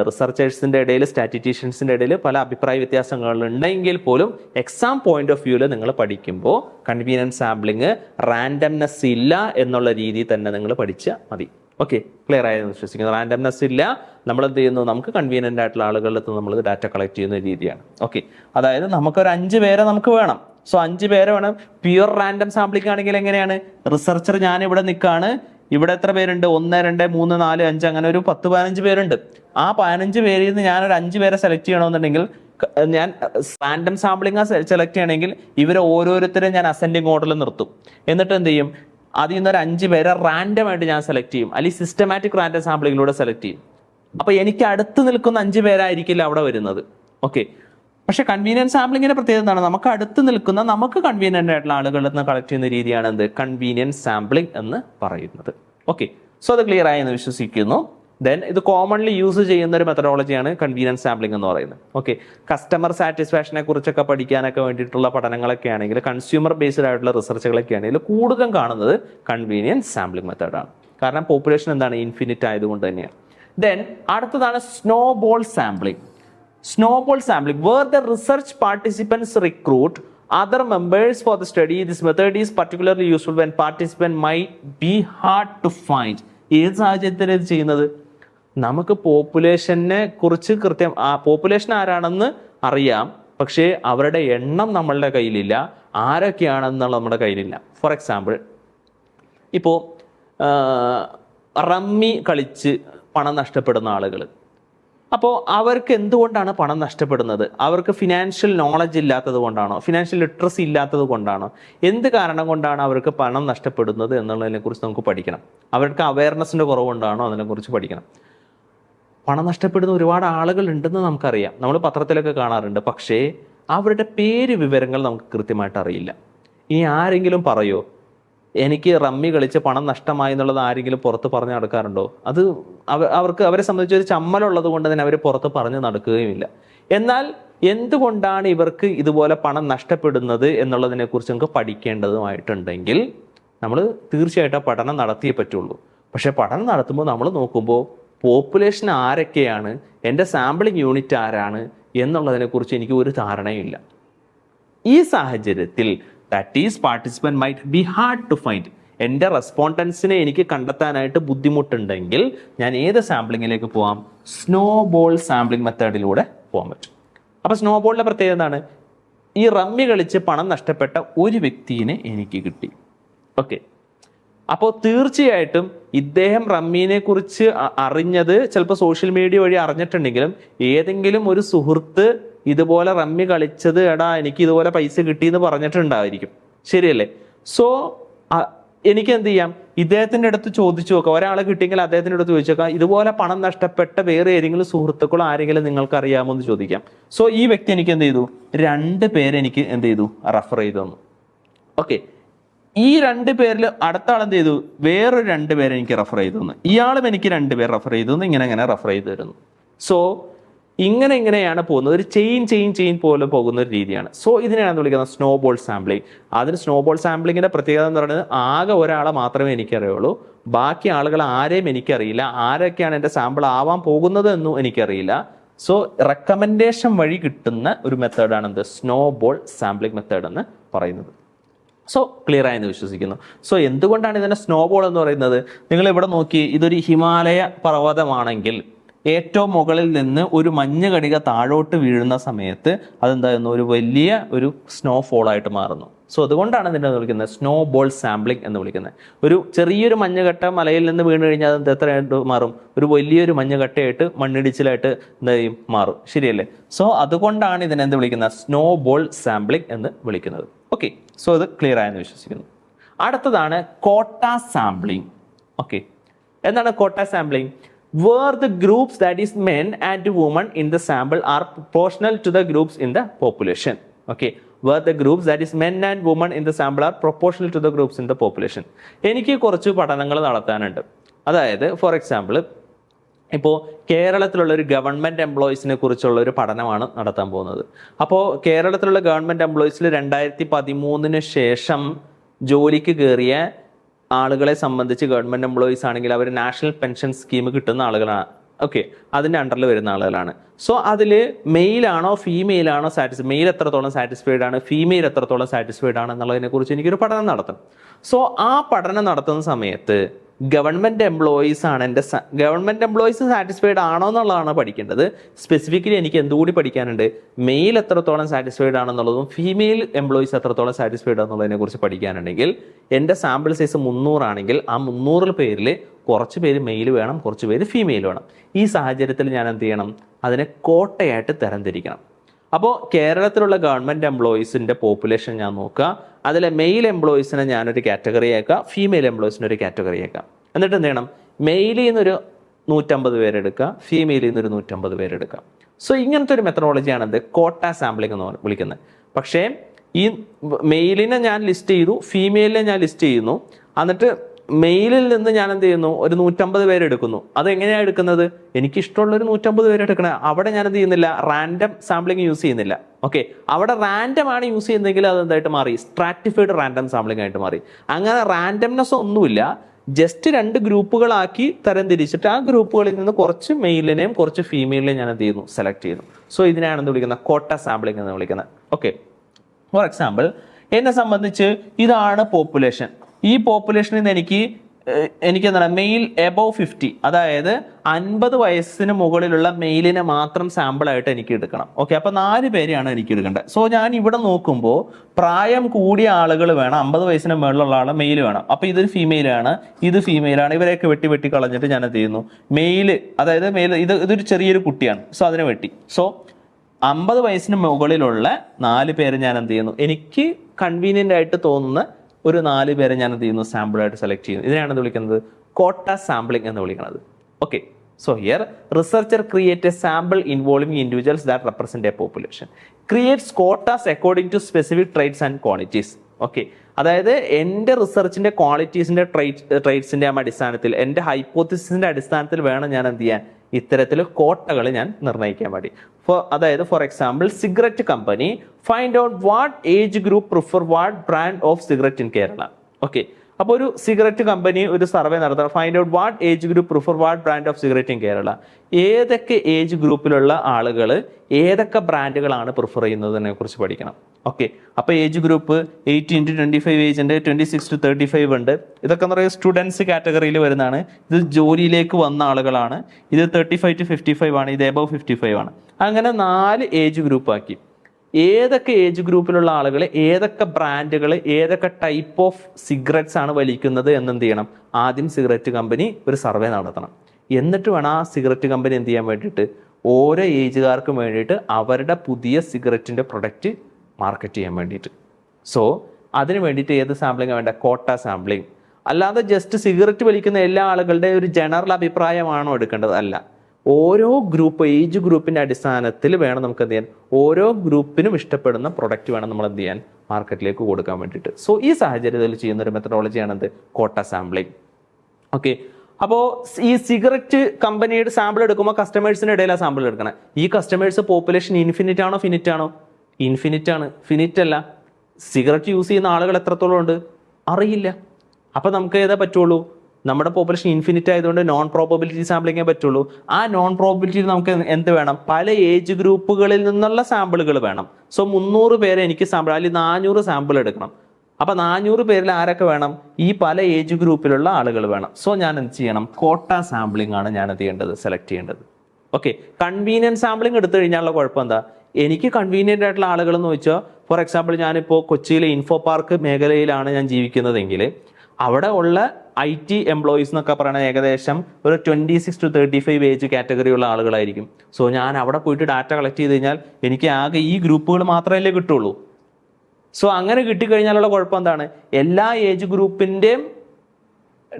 റിസർച്ചേഴ്സിന്റെ ഇടയിൽ സ്റ്റാറ്റിറ്റീഷ്യൻസിന്റെ ഇടയിൽ പല അഭിപ്രായ വ്യത്യാസങ്ങൾ ഉണ്ടെങ്കിൽ പോലും എക്സാം പോയിന്റ് ഓഫ് വ്യൂവിൽ നിങ്ങൾ പഠിക്കുമ്പോൾ കൺവീനിയൻസ് സാമ്പിളിങ് റാൻഡംനെസ് ഇല്ല എന്നുള്ള രീതിയിൽ തന്നെ നിങ്ങൾ പഠിച്ചാൽ മതി. ഓക്കെ ക്ലിയർ ആയെന്ന് വിശ്വസിക്കുന്നു. റാൻഡംനെസ് ഇല്ല നമ്മൾ എന്ത് ചെയ്യുന്നു? നമുക്ക് കൺവീനിയന്റ് ആയിട്ടുള്ള ആളുകളിൽ നിന്ന് നമ്മൾ ഡാറ്റ കളക്ട് ചെയ്യുന്ന രീതിയാണ്. ഓക്കെ അതായത് നമുക്കൊരു അഞ്ച് പേരെ നമുക്ക് വേണം. സോ അഞ്ച് പേരെ വേണം. പ്യുവർ റാൻഡം സാമ്പിളിംഗ് ആണെങ്കിൽ എങ്ങനെയാണ്? റിസർച്ചർ ഞാൻ ഇവിടെ നിൽക്കുകയാണ് ഇവിടെ എത്ര പേരുണ്ട്? ഒന്ന് രണ്ട് മൂന്ന് നാല് അഞ്ച് അങ്ങനെ ഒരു പത്ത് പതിനഞ്ച് പേരുണ്ട്. ആ പതിനഞ്ച് പേരിൽ നിന്ന് ഞാൻ ഒരു അഞ്ച് പേരെ സെലക്ട് ചെയ്യണമെന്നുണ്ടെങ്കിൽ ഞാൻ റാൻഡം സാമ്പിളിംഗ് സെലക്ട് ചെയ്യണമെങ്കിൽ ഇവരെ ഓരോരുത്തരെ ഞാൻ അസെൻഡിങ് ഓർഡറിൽ നിർത്തും. എന്നിട്ട് എന്ത് ചെയ്യും? അതിൽ നിന്ന് ഒരു അഞ്ച് പേരെ റാൻഡം ആയിട്ട് ഞാൻ സെലക്ട് ചെയ്യും. അല്ലെങ്കിൽ സിസ്റ്റമാറ്റിക് റാൻഡം സാമ്പിളിങ്ങിലൂടെ സെലക്ട് ചെയ്യും. അപ്പൊ എനിക്ക് അടുത്ത് നിൽക്കുന്ന അഞ്ച് പേരായിരിക്കില്ല അവിടെ വരുന്നത്. ഓക്കെ പക്ഷെ കൺവീനിയൻസ് സാമ്പിളിങ്ങിന്റെ പ്രത്യേകത എന്താണ്? നമുക്ക് അടുത്ത് നിൽക്കുന്ന നമുക്ക് കൺവീനിയന്റ് ആയിട്ടുള്ള ആളുകളിൽ നിന്ന് കളക്ട് ചെയ്യുന്ന രീതിയാണ് എന്ത്? കൺവീനിയൻസ് സാമ്പിളിംഗ് എന്ന് പറയുന്നത്. ഓക്കെ സോ അത് ക്ലിയർ ആയി എന്ന് വിശ്വസിക്കുന്നു. ദെൻ ഇത് കോമൺലി യൂസ് ചെയ്യുന്ന ഒരു മെത്തഡോളജിയാണ് കൺവീനിയൻസ് സാമ്പിളിംഗ് എന്ന് പറയുന്നത്. ഓക്കെ കസ്റ്റമർ സാറ്റിസ്ഫാക്ഷനെ കുറിച്ചൊക്കെ പഠിക്കാനൊക്കെ വേണ്ടിയിട്ടുള്ള പഠനങ്ങളൊക്കെ ആണെങ്കിൽ കൺസ്യൂമർ ബേസ്ഡ് ആയിട്ടുള്ള റിസർച്ചുകളൊക്കെ ആണെങ്കിൽ കൂടുതലും കാണുന്നത് കൺവീനിയൻസ് സാമ്പിളിംഗ് മെത്തേഡാണ് കാരണം പോപ്പുലേഷൻ എന്താണ്? ഇൻഫിനിറ്റ് ആയതുകൊണ്ട് തന്നെയാണ്. ദെൻ അടുത്തതാണ് snowball sampling snowball sampling where the research participants recruit other members for the study this method is particularly useful when participant might be hard to find ഏത് സാഹചര്യത്തിലാണ് ഇത് ചെയ്യുന്നത് നമുക്ക് പോപ്പുലേഷനെ കുറിച്ച് കൃത്യം ആ പോപ്പുലേഷൻ ആരാണെന്ന് അറിയാം പക്ഷേ അവരുടെ എണ്ണം നമ്മളുടെ കയ്യിലില്ല ആരൊക്കെയാണെന്നുള്ള നമ്മുടെ കയ്യിലില്ല ഫോർ എക്സാമ്പിൾ ഇപ്പോൾ റമ്മി കളിച്ച് പണം നഷ്ടപ്പെടുന്ന ആളുകൾ അപ്പോൾ അവർക്ക് എന്തുകൊണ്ടാണ് പണം നഷ്ടപ്പെടുന്നത്? അവർക്ക് ഫിനാൻഷ്യൽ നോളജ് ഇല്ലാത്തത് കൊണ്ടാണോ? ഫിനാൻഷ്യൽ ലിറ്ററസി ഇല്ലാത്തത് കൊണ്ടാണോ? എന്ത് കാരണം കൊണ്ടാണ് അവർക്ക് പണം നഷ്ടപ്പെടുന്നത് എന്നുള്ളതിനെ കുറിച്ച് നമുക്ക് പഠിക്കണം. അവർക്ക് അവയർനെസ്സിന്റെ കുറവുണ്ടാണോ അതിനെക്കുറിച്ച് പഠിക്കണം. പണം നഷ്ടപ്പെടുന്ന ഒരുപാട് ആളുകൾ ഉണ്ടെന്ന് നമുക്കറിയാം. നമ്മൾ പത്രത്തിലൊക്കെ കാണാറുണ്ട്. പക്ഷേ അവരുടെ പേര് വിവരങ്ങൾ നമുക്ക് കൃത്യമായിട്ട് അറിയില്ല. ഇനി ആരെങ്കിലും പറയോ എനിക്ക് റമ്മി കളിച്ച് പണം നഷ്ടമായി എന്നുള്ളത് ആരെങ്കിലും പുറത്ത് പറഞ്ഞു നടക്കാറുണ്ടോ? അത് അവ- അവർക്ക് അവരെ സംബന്ധിച്ച് ഒരു ചമ്മലുള്ളത് കൊണ്ട് തന്നെ അവർ പുറത്ത് പറഞ്ഞു നടക്കുകയുമില്ല. എന്നാൽ എന്തുകൊണ്ടാണ് ഇവർക്ക് ഇതുപോലെ പണം നഷ്ടപ്പെടുന്നത് എന്നുള്ളതിനെ കുറിച്ച് നമുക്ക് പഠിക്കേണ്ടതുമായിട്ടുണ്ടെങ്കിൽ നമ്മൾ തീർച്ചയായിട്ടും ആ പഠനം നടത്തിയേ പറ്റുള്ളൂ. പക്ഷെ പഠനം നടത്തുമ്പോൾ നമ്മൾ നോക്കുമ്പോൾ പോപ്പുലേഷൻ ആരൊക്കെയാണ് എന്റെ സാമ്പിളിംഗ് യൂണിറ്റ് ആരാണ് എന്നുള്ളതിനെക്കുറിച്ച് എനിക്ക് ഒരു ധാരണയുമില്ല. ഈ സാഹചര്യത്തിൽ that is participant might be hard to find എന്റെ റെസ്പോണ്ടൻസിനെ എനിക്ക് കണ്ടെത്താനായിട്ട് ബുദ്ധിമുട്ടുണ്ടെങ്കിൽ ഞാൻ ഏത് സാമ്പിളിങ്ങിലേക്ക് പോവാം? സ്നോ ബോൾ സാമ്പിളിംഗ് മെത്തേഡിലൂടെ പോകാൻ പറ്റും. അപ്പോൾ സ്നോ ബോളിന്റെ പ്രത്യേകത എന്താണ്? ഈ റമ്മി കളിച്ച് പണം നഷ്ടപ്പെട്ട ഒരു വ്യക്തിയെ എനിക്ക് കിട്ടി. ഓക്കെ അപ്പോൾ തീർച്ചയായിട്ടും ഇദ്ദേഹം റമ്മീനെ കുറിച്ച് അറിഞ്ഞത് ചിലപ്പോൾ സോഷ്യൽ മീഡിയ വഴി അറിഞ്ഞിട്ടുണ്ടെങ്കിലും ഏതെങ്കിലും ഒരു സുഹൃത്ത് ഇതുപോലെ റമ്മി കളിച്ചത് എടാ എനിക്ക് ഇതുപോലെ പൈസ കിട്ടി കിട്ടിയെന്ന് പറഞ്ഞിട്ടുണ്ടായിരിക്കും. ശരിയല്ലേ? സോ എനിക്ക് എന്ത് ചെയ്യാം ഇദ്ദേഹത്തിന്റെ അടുത്ത് ചോദിച്ചു നോക്കാം. ഒരാളെ കിട്ടിയെങ്കിൽ അദ്ദേഹത്തിന്റെ അടുത്ത് ചോദിച്ചു നോക്കാം. ഇതുപോലെ പണം നഷ്ടപ്പെട്ട വേറെ ഏതെങ്കിലും സുഹൃത്തുക്കളോ ആരെങ്കിലും നിങ്ങൾക്ക് അറിയാമോ എന്ന് ചോദിക്കാം. സോ ഈ വ്യക്തി എനിക്ക് എന്ത് ചെയ്തു രണ്ട് പേര് എനിക്ക് എന്ത് ചെയ്തു റെഫർ ചെയ്തു തന്നു. ഓക്കെ ഈ രണ്ട് പേരിൽ അടുത്ത ആൾ എന്ത് ചെയ്തു വേറൊരു രണ്ട് പേരെ എനിക്ക് റെഫർ ചെയ്തു തന്നു. ഇയാളും എനിക്ക് രണ്ട് പേർ റഫർ ചെയ്തു തന്നു. ഇങ്ങനെ അങ്ങനെ റഫർ ചെയ്തു തരുന്നു. സോ ഇങ്ങനെ ഇങ്ങനെയാണ് പോകുന്നത്. ഒരു ചെയിൻ ചെയിൻ ചെയിൻ പോലെ പോകുന്ന ഒരു രീതിയാണ്. സോ ഇതിനെയാണ് വിളിക്കുന്നത്? സ്നോബോൾ സാമ്പിളിംഗ് അതിന് സ്നോബോൾ സാമ്പിളിങ്ങിന്റെ പ്രത്യേകത എന്ന് പറയുന്നത് ആകെ ഒരാളെ മാത്രമേ എനിക്കറിയുള്ളൂ. ബാക്കി ആളുകൾ ആരെയും എനിക്കറിയില്ല. ആരൊക്കെയാണ് എന്റെ സാമ്പിൾ ആവാൻ പോകുന്നത് എന്നും എനിക്കറിയില്ല. സോ റെക്കമെൻഡേഷൻ വഴി കിട്ടുന്ന ഒരു മെത്തേഡാണ് എന്ത്? സ്നോബോൾ സാമ്പിളിംഗ് മെത്തേഡ് എന്ന് പറയുന്നത്. സോ ക്ലിയർ ആയെന്ന് വിശ്വസിക്കുന്നു. സോ എന്തുകൊണ്ടാണ് ഇതിനെ സ്നോബോൾ എന്ന് പറയുന്നത്? നിങ്ങൾ ഇവിടെ നോക്കി ഇതൊരു ഹിമാലയ പർവതമാണെങ്കിൽ ഏറ്റവും മുകളിൽ നിന്ന് ഒരു മഞ്ഞ് കണിക താഴോട്ട് വീഴുന്ന സമയത്ത് അതെന്തായിരുന്നു ഒരു വലിയ ഒരു സ്നോഫോൾ ആയിട്ട് മാറുന്നു. സോ അതുകൊണ്ടാണ് ഇതിനെ വിളിക്കുന്നത് സ്നോ ബോൾ സാമ്പിളിംഗ് എന്ന് വിളിക്കുന്നത്. ഒരു ചെറിയൊരു മഞ്ഞുകട്ട മലയിൽ നിന്ന് വീണ് കഴിഞ്ഞാൽ അത് എത്രയായിട്ട് മാറും? ഒരു വലിയൊരു മഞ്ഞുകട്ടയായിട്ട് മണ്ണിടിച്ചിലായിട്ട് എന്താ ചെയ്യും? മാറും. ശരിയല്ലേ? സോ അതുകൊണ്ടാണ് ഇതിനെന്ത് വിളിക്കുന്നത്? സ്നോ ബോൾ സാമ്പിളിംഗ് എന്ന് വിളിക്കുന്നത്. ഓക്കെ സോ അത് ക്ലിയർ ആയെന്ന് വിശ്വസിക്കുന്നു. അടുത്തതാണ് കോട്ട സാമ്പിളിംഗ് ഓക്കെ എന്താണ് quota sampling where the groups that is men and woman in the sample are proportional to the groups in the population okay where the groups that is men and woman in the sample are proportional to the groups in the population എനിക്ക് കുറച്ച് പഠനങ്ങൾ നടത്താനുണ്ട്. അതായത് ഫോർ എക്സാമ്പിൾ ഇപ്പോൾ കേരളത്തിലുള്ള ഒരു ഗവൺമെന്റ് എംപ്ലോയീസിനെ കുറിച്ചുള്ള ഒരു പഠനമാണ് നടത്താൻ പോകുന്നത്. അപ്പോൾ കേരളത്തിലുള്ള ഗവൺമെന്റ് എംപ്ലോയീസിൽ രണ്ടായിരത്തി പതിമൂന്നിന് ശേഷം ജോലിക്ക് കയറിയ ആളുകളെ സംബന്ധിച്ച് ഗവൺമെന്റ് എംപ്ലോയീസ് ആണെങ്കിൽ അവർ നാഷണൽ പെൻഷൻ സ്കീം കിട്ടുന്ന ആളുകളാണ്. ഓക്കെ അതിന്റെ അണ്ടറിൽ വരുന്ന ആളുകളാണ്. സോ അതിൽ ഫീമെയിൽ ആണോ സാറ്റിസ് മെയിൽ എത്രത്തോളം സാറ്റിസ്ഫൈഡ് ആണ് ഫീമെയിൽ എത്രത്തോളം സാറ്റിസ്ഫൈഡ് ആണ് എന്നുള്ളതിനെ കുറിച്ച് എനിക്കൊരു പഠനം നടത്തണം സോ ആ പഠനം നടത്തുന്ന സമയത്ത് ഗവൺമെന്റ് എംപ്ലോയീസ് ആണ് എന്റെ ഗവൺമെന്റ് എംപ്ലോയീസ് സാറ്റിസ്ഫൈഡ് ആണോ എന്നുള്ളതാണ് പഠിക്കേണ്ടത്. സ്പെസിഫിക്കലി എനിക്ക് എന്തുകൂടി പഠിക്കാനുണ്ട്? മെയിൽ എത്രത്തോളം സാറ്റിസ്ഫൈഡ് ആണെന്നുള്ളതും ഫീമെയിൽ എംപ്ലോയീസ് എത്രത്തോളം സാറ്റിസ്ഫൈഡ് ആണെന്നുള്ളതിനെ കുറിച്ച് പഠിക്കാനുണ്ടെങ്കിൽ എന്റെ സാമ്പിൾ സൈസ് മുന്നൂറാണെങ്കിൽ ആ മുന്നൂറിൽ പേരിൽ കുറച്ച് പേര് മെയിൽ വേണം കുറച്ച് പേര് ഫീമെയിൽ വേണം. ഈ സാഹചര്യത്തിൽ ഞാൻ എന്ത് ചെയ്യണം? അതിനെ കോട്ടയായിട്ട് തരംതിരിക്കണം. അപ്പോൾ കേരളത്തിലുള്ള ഗവൺമെന്റ് എംപ്ലോയീസിന്റെ പോപ്പുലേഷൻ ഞാൻ നോക്കുക. അതിലെ മെയിൽ എംപ്ലോയീസിനെ ഞാനൊരു കാറ്റഗറി ആക്കുക ഫീമെയിൽ എംപ്ലോയീസിനെ ഒരു കാറ്റഗറി ആക്കുക എന്നിട്ട് എന്ത് ചെയ്യണം? മെയിലിൽ നിന്നൊരു നൂറ്റമ്പത് പേരെടുക്കുക ഫീമെയിലിൽ നിന്നൊരു നൂറ്റമ്പത് പേരെടുക്കുക സോ ഇങ്ങനത്തെ ഒരു മെത്തഡോളജിയാണ് എന്ത്? കോട്ട സാമ്പിളിംഗ് എന്ന് വിളിക്കുന്നത്. പക്ഷേ ഈ മെയിലിനെ ഞാൻ ലിസ്റ്റ് ചെയ്തു. ഫീമെയിലിനെ ഞാൻ ലിസ്റ്റ് ചെയ്യുന്നു. എന്നിട്ട് മെയിലിൽ നിന്ന് ഞാൻ എന്ത് ചെയ്യുന്നു? ഒരു നൂറ്റമ്പത് പേര് എടുക്കുന്നു. അത് എങ്ങനെയാണ് എടുക്കുന്നത്? എനിക്ക് ഇഷ്ടമുള്ള ഒരു നൂറ്റമ്പത് പേര് എടുക്കണേ. അവിടെ ഞാൻ എന്ത് ചെയ്യുന്നില്ല? റാൻഡം സാമ്പിളിംഗ് യൂസ് ചെയ്യുന്നില്ല. ഓക്കെ. അവിടെ റാൻഡം ആണ് യൂസ് ചെയ്യുന്നതെങ്കിൽ അത് എന്തായിട്ട് മാറി? സ്ട്രാറ്റിഫൈഡ് റാൻഡം സാമ്പിളിംഗ് ആയിട്ട് മാറി. അങ്ങനെ റാൻഡംനെസ് ഒന്നുമില്ല. ജസ്റ്റ് രണ്ട് ഗ്രൂപ്പുകളാക്കി തരം തിരിച്ചിട്ട് ആ ഗ്രൂപ്പുകളിൽ നിന്ന് കുറച്ച് മെയിലിനെയും കുറച്ച് ഫീമെയിലിനെയും ഞാൻ എന്ത് ചെയ്യുന്നു? സെലക്ട് ചെയ്യുന്നു. സോ ഇതിനാണ് എന്ത് വിളിക്കുന്നത്? കോട്ട സാമ്പിളിംഗ് എന്ന് വിളിക്കുന്നത്. ഓക്കെ. ഫോർ എക്സാമ്പിൾ എന്നെ സംബന്ധിച്ച് ഇതാണ് പോപ്പുലേഷൻ ഈ പോപ്പുലേഷനിൽ നിന്ന് എനിക്ക് എനിക്ക് എന്താണ് മെയിൽ എബവ് ഫിഫ്റ്റി അതായത് അൻപത് വയസ്സിന് മുകളിലുള്ള മെയിലിനെ മാത്രം സാമ്പിളായിട്ട് എനിക്ക് എടുക്കണം. ഓക്കെ അപ്പോൾ നാല് പേരെയാണ് എനിക്ക് എടുക്കേണ്ടത്. സോ ഞാൻ ഇവിടെ നോക്കുമ്പോൾ പ്രായം കൂടിയ ആളുകൾ വേണം അമ്പത് വയസ്സിന് മുകളിലുള്ള ആൾ മെയിൽ വേണം. അപ്പോൾ ഇതൊരു ഫീമെയിലാണ് ഇത് ഫീമെയിലാണ് ഇവരെയൊക്കെ വെട്ടി വെട്ടി കളഞ്ഞിട്ട് ഞാൻ എന്ത് ചെയ്യുന്നു? മെയിൽ അതായത് മെയിൽ ഇത് ഇതൊരു ചെറിയൊരു കുട്ടിയാണ്. സോ അതിനെ വെട്ടി. സോ അമ്പത് വയസ്സിന് മുകളിലുള്ള നാല് പേര് ഞാൻ എന്ത് ചെയ്യുന്നു? എനിക്ക് കൺവീനിയന്റ് ആയിട്ട് തോന്നുന്ന ഒരു നാല് പേരെ ഞാൻ എന്ത് ചെയ്യുന്നു? സാമ്പിളായിട്ട് സെലക്ട് ചെയ്യുന്നു. ഇതിനെയാണ് വിളിക്കുന്നത്? കോട്ട സാമ്പിളിംഗ് എന്ന് വിളിക്കുന്നത്. Okay so here researcher create a sample involving individuals that represent a population creates quotas according to specific traits and qualities okay അതായത് എന്റെ റിസർച്ചിന്റെ ക്വാളിറ്റീസിന്റെ ട്രേറ്റ് ട്രേഡ്സിന്റെ അടിസ്ഥാനത്തിൽ എന്റെ ഹൈപ്പോത്തിസിന്റെ അടിസ്ഥാനത്തിൽ വേണം ഞാൻ എന്ത് ചെയ്യാൻ? ഇത്തരത്തിൽ കോട്ടകൾ ഞാൻ നിർണയിക്കാൻ വേണ്ടി. ഫോർ അതായത് for example cigarette company find out what age group prefer what brand of cigarette in Kerala okay അപ്പോൾ ഒരു സിഗരറ്റ് കമ്പനി ഒരു സർവേ നടത്തണം. Find out what age group prefer what brand of cigarette in Kerala ഏതൊക്കെ ഏജ് ഗ്രൂപ്പിലുള്ള ആളുകൾ ഏതൊക്കെ ബ്രാൻഡുകളാണ് പ്രിഫർ ചെയ്യുന്നതിനെ കുറിച്ച് പഠിക്കണം. ഓക്കെ അപ്പോൾ age group eighteen to twenty five age ഉണ്ട് twenty six to thirty five ഉണ്ട്. ഇതൊക്കെ എന്ന് പറയുന്നത് സ്റ്റുഡൻസ് കാറ്റഗറിയിൽ വരുന്നതാണ്. ഇത് ജോലിയിലേക്ക് വന്ന ആളുകളാണ്. ഇത് thirty five to fifty five ആണ്. ഇത് എബവ് ഫിഫ്റ്റി ഫൈവ് ആണ്. അങ്ങനെ നാല് ഏജ് ഗ്രൂപ്പ് ആക്കി. ഏതൊക്കെ ഏജ് ഗ്രൂപ്പിലുള്ള ആളുകൾ ഏതൊക്കെ ബ്രാൻഡുകൾ ഏതൊക്കെ ടൈപ്പ് ഓഫ് സിഗരറ്റ്സ് ആണ് വലിക്കുന്നത് എന്ന് എന്ത് ചെയ്യണം? ആദ്യം സിഗരറ്റ് കമ്പനി ഒരു സർവേ നടത്തണം. എന്നിട്ട് വേണം ആ സിഗരറ്റ് കമ്പനി എന്ത് ചെയ്യാൻ വേണ്ടിയിട്ട്? ഓരോ ഏജുകാർക്കും വേണ്ടിയിട്ട് അവരുടെ പുതിയ സിഗരറ്റിന്റെ പ്രൊഡക്റ്റ് മാർക്കറ്റ് ചെയ്യാൻ വേണ്ടിയിട്ട്. സോ അതിന് വേണ്ടിയിട്ട് ഏത് സാമ്പിളിംഗ് വേണ്ട കോട്ട സാമ്പിളിംഗ് അല്ലാതെ ജസ്റ്റ് സിഗരറ്റ് വലിക്കുന്ന എല്ലാ ആളുകളുടെ ഒരു ജനറൽ അഭിപ്രായമാണോ എടുക്കേണ്ടത്? അല്ല. ഓരോ ഗ്രൂപ്പ് ഏജ് ഗ്രൂപ്പിന്റെ അടിസ്ഥാനത്തിൽ വേണം നമുക്ക് എന്ത് ചെയ്യാൻ? ഓരോ ഗ്രൂപ്പിനും ഇഷ്ടപ്പെടുന്ന പ്രൊഡക്റ്റ് വേണം നമ്മൾ എന്ത് ചെയ്യാൻ? മാർക്കറ്റിലേക്ക് കൊടുക്കാൻ വേണ്ടിയിട്ട്. സോ ഈ സാഹചര്യത്തിൽ ചെയ്യുന്ന ഒരു മെത്തഡോളജിയാണ് എന്ത് കോട്ട സാമ്പിളിംഗ് ഓക്കെ അപ്പോൾ ഈ സിഗരറ്റ് കമ്പനിയുടെ സാമ്പിൾ എടുക്കുമ്പോൾ കസ്റ്റമേഴ്സിന് ഇടയിലാണ് സാമ്പിൾ എടുക്കണം. ഈ കസ്റ്റമേഴ്സ് പോപ്പുലേഷൻ ഇൻഫിനിറ്റ് ആണോ ഫിനിറ്റ് ആണോ? ഇൻഫിനിറ്റ് ആണ്. ഫിനിറ്റ് അല്ല. സിഗരറ്റ് യൂസ് ചെയ്യുന്ന ആളുകൾ എത്രത്തോളം ഉണ്ട്? അറിയില്ല. അപ്പം നമുക്ക് ഏതാ പറ്റുള്ളൂ? നമ്മുടെ പോപ്പുലേഷൻ ഇൻഫിനിറ്റ് ആയതുകൊണ്ട് നോൺ പ്രോബബിലിറ്റി സാമ്പിളിങ്ങേ പറ്റുള്ളൂ. ആ നോൺ പ്രോബബിലിറ്റി നമുക്ക് എന്ത് വേണം? പല ഏജ് ഗ്രൂപ്പുകളിൽ നിന്നുള്ള സാമ്പിളുകൾ വേണം. സോ മുന്നൂറ് പേരെ എനിക്ക് സാമ്പിൾ അല്ലെങ്കിൽ നാനൂറ് സാമ്പിൾ എടുക്കണം. അപ്പൊ നാനൂറ് പേരിൽ ആരൊക്കെ വേണം? ഈ പല ഏജ് ഗ്രൂപ്പിലുള്ള ആളുകൾ വേണം. സോ ഞാൻ എന്ത് ചെയ്യണം? കോട്ട സാമ്പിളിംഗ് ആണ് ഞാൻ എന്ത് ചെയ്യേണ്ടത്? സെലക്ട് ചെയ്യേണ്ടത്. ഓക്കെ കൺവീനിയന്റ് സാമ്പിളിംഗ് എടുത്തു കഴിഞ്ഞാലുള്ള കുഴപ്പം എന്താ? എനിക്ക് കൺവീനിയന്റ് ആയിട്ടുള്ള ആളുകൾ എന്ന് വെച്ചാൽ ഫോർ എക്സാമ്പിൾ ഞാനിപ്പോൾ കൊച്ചിയിലെ ഇൻഫോ പാർക്ക് മേഖലയിലാണ് ഞാൻ ജീവിക്കുന്നതെങ്കിൽ അവിടെ ഉള്ള ഐ ടി എംപ്ലോയീസ് എന്നൊക്കെ പറയുന്നത് ഏകദേശം ഒരു twenty six to thirty five age category ഉള്ള ആളുകളായിരിക്കും. സോ ഞാൻ അവിടെ പോയിട്ട് ഡാറ്റ കളക്ട് ചെയ്ത് കഴിഞ്ഞാൽ എനിക്ക് ആകെ ഈ ഗ്രൂപ്പുകൾ മാത്രമല്ലേ കിട്ടുള്ളൂ. സോ അങ്ങനെ കിട്ടിക്കഴിഞ്ഞാലുള്ള കുഴപ്പം എന്താണ്? എല്ലാ ഏജ് ഗ്രൂപ്പിന്റെയും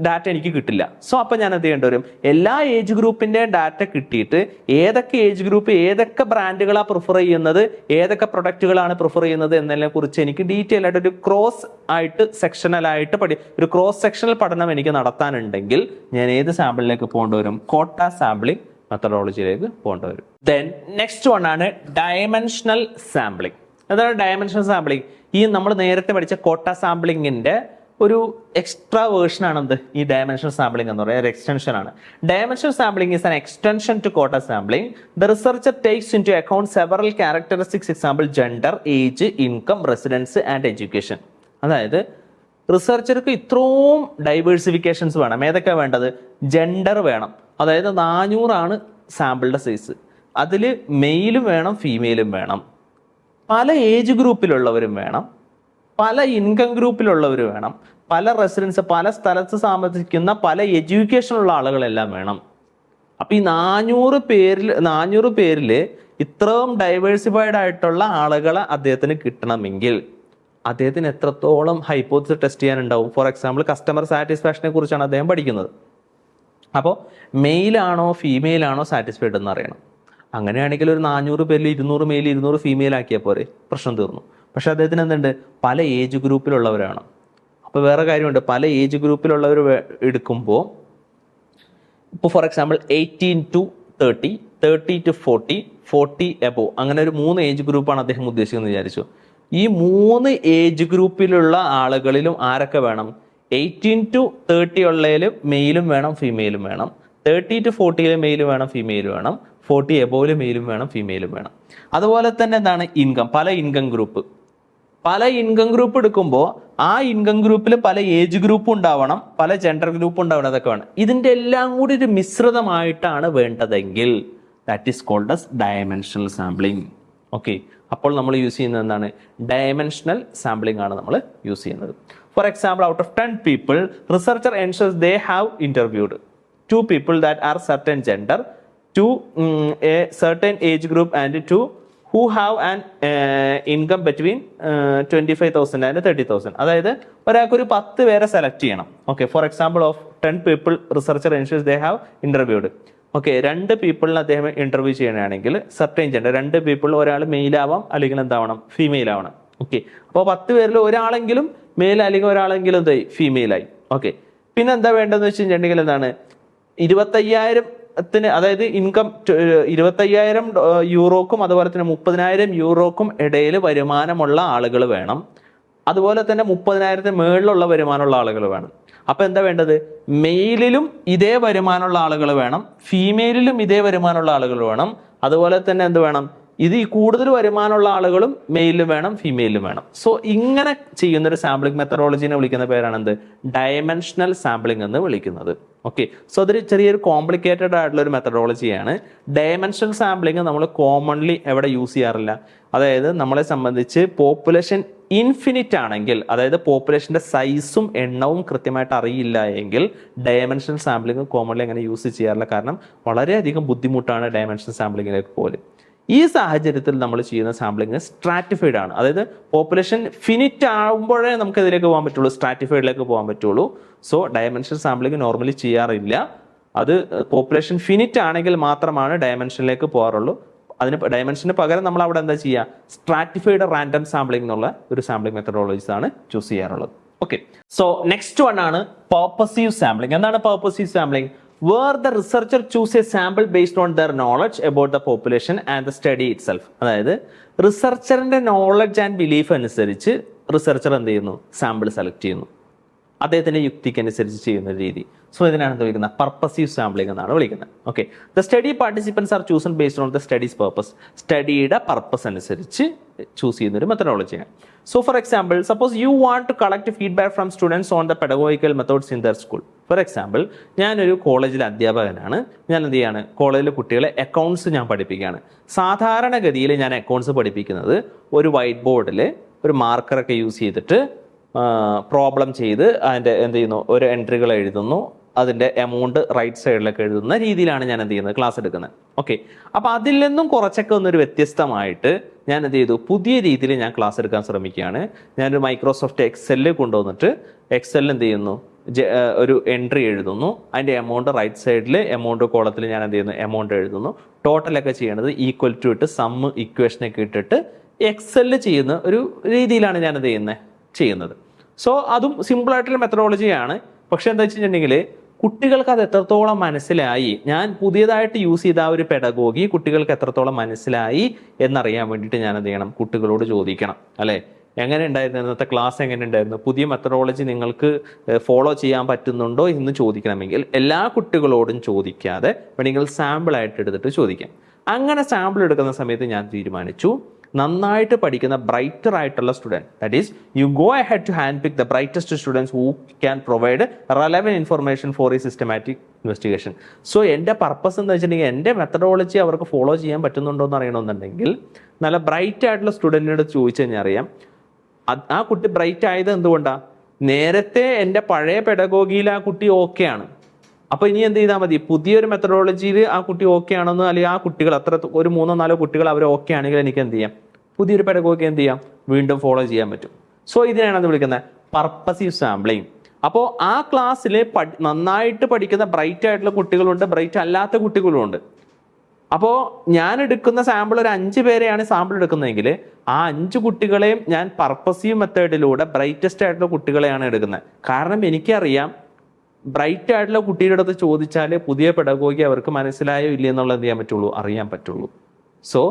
ഡാറ്റ എനിക്ക് കിട്ടില്ല. സോ അപ്പം ഞാൻ എന്ത് ചെയ്യേണ്ടി വരും? എല്ലാ ഏജ് ഗ്രൂപ്പിന്റെയും ഡാറ്റ കിട്ടിയിട്ട് ഏതൊക്കെ ഏജ് ഗ്രൂപ്പ് ഏതൊക്കെ ബ്രാൻഡുകളാണ് പ്രിഫർ ചെയ്യുന്നത് ഏതൊക്കെ പ്രൊഡക്റ്റുകളാണ് പ്രിഫർ ചെയ്യുന്നത് എന്നതിനെ കുറിച്ച് എനിക്ക് ഡീറ്റെയിൽ ആയിട്ട് ഒരു ക്രോസ് ആയിട്ട് സെക്ഷനലായിട്ട് പഠി ഒരു ക്രോസ് സെക്ഷണൽ പഠനം എനിക്ക് നടത്താനുണ്ടെങ്കിൽ ഞാൻ ഏത് സാമ്പിളിലേക്ക് പോകേണ്ടി വരും? കോട്ട സാമ്പിളിംഗ് മെത്തഡോളജിയിലേക്ക് പോകേണ്ടി വരും. ദെൻ നെക്സ്റ്റ് വൺ ആണ് ഡയമെൻഷണൽ സാമ്പിളിംഗ് അതായത് ഡയമെൻഷണൽ സാമ്പിളിംഗ് ഈ നമ്മൾ നേരത്തെ പഠിച്ച കോട്ട സാമ്പിളിങ്ങിന്റെ ഒരു എക്സ്ട്രാ വേർഷൻ ആണ് എന്ത് ഈ ഡയമെൻഷൻ സാമ്പിളിംഗ് എന്ന് പറയുന്നത് ഒരു എക്സ്റ്റൻഷൻ ആണ്. Dimension sampling is an extension to quota sampling the researcher takes into account several characteristics example gender age income residence and education അതായത് റിസർച്ചർക്ക് ഇത്രയും ഡൈവേഴ്സിഫിക്കേഷൻസ് വേണം. ഏതൊക്കെ വേണ്ടത്? ജെൻഡർ വേണം. അതായത് നാനൂറാണ് സാമ്പിളുടെ സൈസ് അതിൽ മെയിലും വേണം ഫീമെയിലും വേണം. പല ഏജ് ഗ്രൂപ്പിലുള്ളവരും വേണം. പല ഇൻകം ഗ്രൂപ്പിലുള്ളവർ വേണം. പല റെസിഡൻസ് പല സ്ഥലത്ത് താമസിക്കുന്ന പല എഡ്യൂക്കേഷനുള്ള ആളുകളെല്ലാം വേണം. അപ്പം ഈ നാനൂറ് പേരിൽ നാനൂറ് പേരിൽ ഇത്രയും ഡൈവേഴ്സിഫൈഡ് ആയിട്ടുള്ള ആളുകളെ അദ്ദേഹത്തിന് കിട്ടണമെങ്കിൽ അദ്ദേഹത്തിന് എത്രത്തോളം ഹൈപ്പോത്തിസ് ടെസ്റ്റ് ചെയ്യാനുണ്ടാവും? ഫോർ എക്സാമ്പിൾ കസ്റ്റമർ സാറ്റിസ്ഫാക്ഷനെ കുറിച്ചാണ് അദ്ദേഹം പഠിക്കുന്നത്. അപ്പോൾ മെയിലാണോ ഫീമെയിൽ ആണോ സാറ്റിസ്ഫൈഡ് എന്ന് അറിയണം. അങ്ങനെയാണെങ്കിൽ ഒരു നാനൂറ് പേരിൽ ഇരുന്നൂറ് മെയിൽ ഇരുന്നൂറ് ഫീമെയിൽ ആക്കിയാൽ പോരെ? പ്രശ്നം തീർന്നു. പക്ഷെ അദ്ദേഹത്തിന് എന്തുണ്ട്? പല ഏജ് ഗ്രൂപ്പിലുള്ളവരാണ് അപ്പോൾ വേറെ കാര്യമുണ്ട്. പല ഏജ് ഗ്രൂപ്പിലുള്ളവർ എടുക്കുമ്പോൾ ഇപ്പോൾ for example eighteen to thirty thirty to forty forty above അങ്ങനെ ഒരു മൂന്ന് ഏജ് ഗ്രൂപ്പാണ് അദ്ദേഹം ഉദ്ദേശിക്കുന്നത് വിചാരിച്ചു. ഈ മൂന്ന് ഏജ് ഗ്രൂപ്പിലുള്ള ആളുകളിലും ആരൊക്കെ വേണം? എയ്റ്റീൻ ടു തേർട്ടി ഉള്ളതിലും മെയിലും വേണം ഫീമെയിലും വേണം. തേർട്ടി ടു ഫോർട്ടിയിൽ മെയിലും വേണം ഫീമെയിലും വേണം. ഫോർട്ടി എബോയിൽ മെയിലും വേണം ഫീമെയിലും വേണം. അതുപോലെ തന്നെ എന്താണ്? ഇൻകം പല ഇൻകം ഗ്രൂപ്പ് പല ഇൻകം ഗ്രൂപ്പ് എടുക്കുമ്പോൾ ആ ഇൻകം ഗ്രൂപ്പിൽ പല ഏജ് ഗ്രൂപ്പ് ഉണ്ടാവണം പല ജെൻഡർ ഗ്രൂപ്പ് ഉണ്ടാവണം അതൊക്കെ വേണം. ഇതിന്റെ എല്ലാം കൂടി ഒരു മിശ്രിതമായിട്ടാണ് വേണ്ടതെങ്കിൽ that is called as dimensional sampling okay അപ്പോൾ നമ്മൾ യൂസ് ചെയ്യുന്നത് എന്താണ്? ഡയമെൻഷണൽ സാമ്പിളിംഗ് ആണ് നമ്മൾ യൂസ് ചെയ്യുന്നത്. For example out of ten people researcher ensures they have interviewed two people that are certain gender to a certain age group and to who have an income between twenty five thousand and thirty thousand അതായത് ഒരാൾക്ക് ഒരു പത്ത് പേരെ സെലക്ട് ചെയ്യണം. Okay for example of ten people researcher ensures they have interviewed okay രണ്ട് പീപ്പിളിന് അദ്ദേഹം ഇന്റർവ്യൂ ചെയ്യണമെങ്കിൽ സർട്ടൈൻ ചെയ്യേണ്ട രണ്ട് പീപ്പിൾ ഒരാൾ മെയിൽ ആവാം അല്ലെങ്കിൽ എന്താവണം? ഫീമെയിൽ ആവണം. ഓക്കെ അപ്പോൾ പത്ത് പേരിൽ ഒരാളെങ്കിലും മെയിൽ അല്ലെങ്കിൽ ഒരാളെങ്കിലും എന്തായി ഫീമെയിൽ ആയി. ഓക്കെ പിന്നെ എന്താ വേണ്ടതെന്ന് വെച്ച് കഴിഞ്ഞിട്ടുണ്ടെങ്കിൽ എന്താണ്? ഇരുപത്തയ്യായിരത്തിന് അതായത് ഇൻകം ഇരുപത്തയ്യായിരം യൂറോക്കും അതുപോലെ തന്നെ മുപ്പതിനായിരം യൂറോക്കും ഇടയിൽ വരുമാനമുള്ള ആളുകൾ വേണം. അതുപോലെ തന്നെ മുപ്പതിനായിരത്തിന് മേളിലുള്ള വരുമാനമുള്ള ആളുകൾ വേണം. അപ്പോൾ എന്താ വേണ്ടത്? മെയിലിലും ഇതേ വരുമാനമുള്ള ആളുകൾ വേണം. ഫീമെയിലിലും ഇതേ വരുമാനമുള്ള ആളുകൾ വേണം. അതുപോലെ തന്നെ എന്ത് വേണം? ഇത് ഈ കൂടുതൽ വരുമാനമുള്ള ആളുകളും മെയിലും വേണം ഫീമെയിലും വേണം. സോ ഇങ്ങനെ ചെയ്യുന്ന ഒരു സാമ്പിളിംഗ് മെത്തഡോളജിനെ വിളിക്കുന്ന പേരാണ് എന്ത്? ഡയമെൻഷണൽ സാമ്പിളിംഗ് എന്ന് വിളിക്കുന്നത്. ഓക്കെ സോ അതൊരു ചെറിയൊരു കോംപ്ലിക്കേറ്റഡ് ആയിട്ടുള്ള ഒരു മെത്തഡോളജിയാണ് ഡയമെൻഷൻ സാമ്പിളിങ് നമ്മൾ കോമൺലി എവിടെ യൂസ് ചെയ്യാറില്ല. അതായത് നമ്മളെ സംബന്ധിച്ച് പോപ്പുലേഷൻ ഇൻഫിനിറ്റ് ആണെങ്കിൽ അതായത് പോപ്പുലേഷന്റെ സൈസും എണ്ണവും കൃത്യമായിട്ട് അറിയില്ല എങ്കിൽ ഡയമെൻഷൻ സാമ്പിളിങ് കോമൺലി അങ്ങനെ യൂസ് ചെയ്യാറില്ല. കാരണം വളരെയധികം ബുദ്ധിമുട്ടാണ് ഡയമെൻഷൻ സാമ്പിളിങ്ങിലേക്ക് പോലും ഈ സാഹചര്യത്തിൽ നമ്മൾ ചെയ്യുന്ന സാമ്പിളിങ് സ്ട്രാറ്റിഫൈഡ് ആണ്. അതായത് പോപ്പുലേഷൻ ഫിനിറ്റ് ആകുമ്പോഴേ നമുക്ക് ഇതിലേക്ക് പോകാൻ പറ്റുള്ളൂ സ്ട്രാറ്റിഫൈഡിലേക്ക് പോകാൻ പറ്റുള്ളൂ. സോ ഡയമെൻഷൻ സാമ്പിളിങ് നോർമലി ചെയ്യാറില്ല. അത് പോപ്പുലേഷൻ ഫിനിറ്റ് ആണെങ്കിൽ മാത്രമാണ് ഡയമെൻഷനിലേക്ക് പോകാറുള്ളൂ. അതിന് ഡയമെൻഷന് പകരം നമ്മൾ അവിടെ എന്താ ചെയ്യുക? സ്ട്രാറ്റിഫൈഡ് റാൻഡം സാമ്പിളിംഗ് എന്നുള്ള ഒരു സാമ്പിളിംഗ് മെത്തഡോളജീസ് ആണ് ചൂസ് ചെയ്യാറുള്ളത്. ഓക്കെ സോ നെക്സ്റ്റ് വൺ ആണ് പേർപ്പസീവ് സാമ്പിളിംഗ് എന്താണ് purposive sampling where the researcher choose a sample based on their knowledge about the population and the study itself അതായത് റിസർച്ചറിന്റെ നോളജ് ആൻഡ് ബിലീഫ് അനുസരിച്ച് റിസർച്ചർ എന്ത് ചെയ്യുന്നു? സാമ്പിൾ സെലക്ട് ചെയ്യുന്നു. അദ്ദേഹത്തിന്റെ യുക്തിക്ക് അനുസരിച്ച് ചെയ്യുന്ന രീതി. സോ ഇതിനാണ് എന്ത് വിളിക്കുന്നത്? പർപ്പസീവ് സാമ്പിളിംഗ് എന്നാണ് വിളിക്കുന്നത്. Okay the study participants are chosen based on the studies purpose സ്റ്റഡിയുടെ purpose അനുസരിച്ച് ചൂസ് ചെയ്യുന്ന ഒരു മെത്തഡോളജിയാണ് so for example suppose you want to collect feedback from students on the pedagogical methods in their school for example ഞാനൊരു കോളേജിലെ അധ്യാപകനാണ്. ഞാൻ എന്ത് ചെയ്യാണ് കോളേജിലെ കുട്ടികളെ അക്കൗണ്ട്സ് ഞാൻ പഠിപ്പിക്കുകയാണ്. സാധാരണഗതിയിൽ ഞാൻ അക്കൗണ്ട്സ് പഠിപ്പിക്കുന്നത് ഒരു വൈറ്റ് ബോർഡിൽ ഒരു മാർക്കറൊക്കെ യൂസ് ചെയ്തിട്ട് പ്രോബ്ലം ചെയ്ത് അതിന്റെ എന്ത് ചെയ്യുന്നു ഒരു എൻട്രികൾ എഴുതുന്നു. അതിന്റെ എമൗണ്ട് റൈറ്റ് സൈഡിലൊക്കെ എഴുതുന്ന രീതിയിലാണ് ഞാൻ എന്ത് ചെയ്യുന്നത് ക്ലാസ് എടുക്കുന്നത്. ഓക്കെ അപ്പോൾ അതിൽ നിന്നും കുറച്ചൊക്കെ ഒന്നൊരു വ്യത്യസ്തമായിട്ട് ഞാൻ എന്ത് ചെയ്തു? പുതിയ രീതിയിൽ ഞാൻ ക്ലാസ് എടുക്കാൻ ശ്രമിക്കുകയാണ്. ഞാനൊരു മൈക്രോസോഫ്റ്റ് എക്സെല്ലിൽ കൊണ്ടുവന്നിട്ട് എക്സെല്ലിൽ എന്ത് ചെയ്യുന്നു? ഒരു എൻട്രി എഴുതുന്നു. അതിന്റെ എമൗണ്ട് റൈറ്റ് സൈഡിൽ എമൗണ്ട് കോളത്തിൽ ഞാൻ എന്ത് ചെയ്യുന്നു? എമൗണ്ട് എഴുതുന്നു. ടോട്ടലൊക്കെ ചെയ്യണത് ഈക്വൽ ടു ഇട്ട് സമ്മ് ഇക്വേഷനൊക്കെ ഇട്ടിട്ട് എക്സെല്ലിൽ ചെയ്യുന്ന ഒരു രീതിയിലാണ് ഞാൻ ചെയ്യുന്നത് ചെയ്യുന്നത്. സോ അതും സിമ്പിൾ ആയിട്ടുള്ള മെത്തഡോളജിയാണ് പക്ഷെ എന്താ വെച്ചിട്ടുണ്ടെങ്കിൽ കുട്ടികൾക്ക് അത് എത്രത്തോളം മനസ്സിലായി? ഞാൻ പുതിയതായിട്ട് യൂസ് ചെയ്ത ആ ഒരു പെഡഗോഗി കുട്ടികൾക്ക് എത്രത്തോളം മനസ്സിലായി എന്നറിയാൻ വേണ്ടിയിട്ട് ഞാൻ എന്ത് ചെയ്യണം? കുട്ടികളോട് ചോദിക്കണം അല്ലേ? എങ്ങനെ ഉണ്ടായിരുന്നു? ഇന്നത്തെ ക്ലാസ് എങ്ങനെ ഉണ്ടായിരുന്നു? പുതിയ മെത്തഡോളജി നിങ്ങൾക്ക് ഫോളോ ചെയ്യാൻ പറ്റുന്നുണ്ടോ എന്ന് ചോദിക്കണമെങ്കിൽ എല്ലാ കുട്ടികളോടും ചോദിക്കാതെ വേണമെങ്കിൽ സാമ്പിൾ ആയിട്ട് എടുത്തിട്ട് ചോദിക്കാം. അങ്ങനെ സാമ്പിൾ എടുക്കുന്ന സമയത്ത് ഞാൻ തീരുമാനിച്ചു. നന്നായിട്ട് പഠിക്കുന്ന ബ്രൈറ്റർ ആയിട്ടുള്ള student that is you go head to hand pick the brightest students who can provide relevant information for ഈ സിസ്റ്റമാറ്റിക് ഇൻവെസ്റ്റിഗേഷൻ സോ എന്റെ പർപ്പസ് എന്ന് വെച്ചിട്ടുണ്ടെങ്കിൽ എന്റെ മെത്തഡോളജി അവർക്ക് ഫോളോ ചെയ്യാൻ പറ്റുന്നുണ്ടോ എന്ന് അറിയണമെന്നുണ്ടെങ്കിൽ നല്ല ബ്രൈറ്റ് ആയിട്ടുള്ള സ്റ്റുഡന്റിനോട് ചോദിച്ചു കഴിഞ്ഞാൽ അറിയാം ആ കുട്ടി ബ്രൈറ്റ് ആയത് എന്തുകൊണ്ടാണ് നേരത്തെ എന്റെ പഴയ പെഡഗോഗിയിൽ ആ കുട്ടി ആണ്. അപ്പോൾ ഇനി എന്ത് ചെയ്താൽ മതി? പുതിയൊരു മെത്തഡോളജിയിൽ ആ കുട്ടി ഓക്കെ ആണെന്ന് അല്ലെങ്കിൽ ആ കുട്ടികൾ അത്ര ഒരു മൂന്നോ നാലോ കുട്ടികൾ അവർ ഓക്കെ ആണെങ്കിൽ എനിക്ക് എന്ത് ചെയ്യാം? പുതിയൊരു പെടകോക്ക് എന്ത് ചെയ്യാം? വീണ്ടും ഫോളോ ചെയ്യാൻ പറ്റും. സോ ഇതിനെയാണ് അത് വിളിക്കുന്നത്? പർപ്പസീവ് സാമ്പിളിങ് അപ്പോൾ ആ ക്ലാസ്സിൽ നന്നായിട്ട് പഠിക്കുന്ന ബ്രൈറ്റ് ആയിട്ടുള്ള കുട്ടികളുണ്ട് ബ്രൈറ്റ് അല്ലാത്ത കുട്ടികളുമുണ്ട്. അപ്പോൾ ഞാൻ എടുക്കുന്ന സാമ്പിൾ ഒരു അഞ്ച് പേരെയാണ് സാമ്പിൾ എടുക്കുന്നതെങ്കിൽ ആ അഞ്ച് കുട്ടികളെയും ഞാൻ പർപ്പസീവ് മെത്തേഡിലൂടെ ബ്രൈറ്റസ്റ്റ് ആയിട്ടുള്ള കുട്ടികളെയാണ് എടുക്കുന്നത്. കാരണം എനിക്കറിയാം ബ്രൈറ്റ് ആയിട്ടുള്ള കുട്ടിയുടെ അടുത്ത് ചോദിച്ചാൽ പുതിയ പെടകോഗി അവർക്ക് മനസ്സിലായോ ഇല്ലയെന്നുള്ളത് എന്ത് ചെയ്യാൻ പറ്റുള്ളൂ? അറിയാൻ പറ്റുള്ളൂ. സോ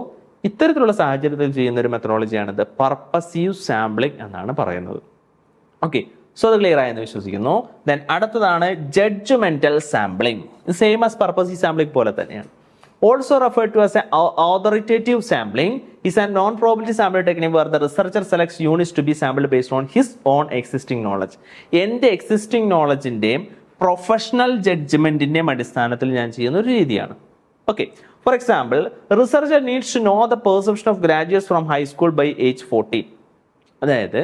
ഇത്തരത്തിലുള്ള സാഹചര്യത്തിൽ ചെയ്യുന്ന ഒരു മെത്തഡോളജിയാണിത് പർപ്പസീവ് സാമ്പിളിംഗ് എന്നാണ് പറയുന്നത്. ഓക്കെ സോ അത് ക്ലിയർ ആയെന്ന് വിശ്വസിക്കുന്നു. ദെൻ അടുത്തതാണ് judgmental sampling same as purposive sampling പോലെ തന്നെയാണ്. Also refer to as a authoritative sampling is an non probability sample technique where the researcher selects units to be sample based on his own existing knowledge എന്റെ എക്സിസ്റ്റിംഗ് നോളജിന്റെയും പ്രൊഫഷണൽ ജഡ്ജ്മെന്റിന്റെയും അടിസ്ഥാനത്തിൽ ഞാൻ ചെയ്യുന്ന ഒരു രീതിയാണ്. Okay for example researcher needs to know the perception of graduates from high school by age fourteen അതായത്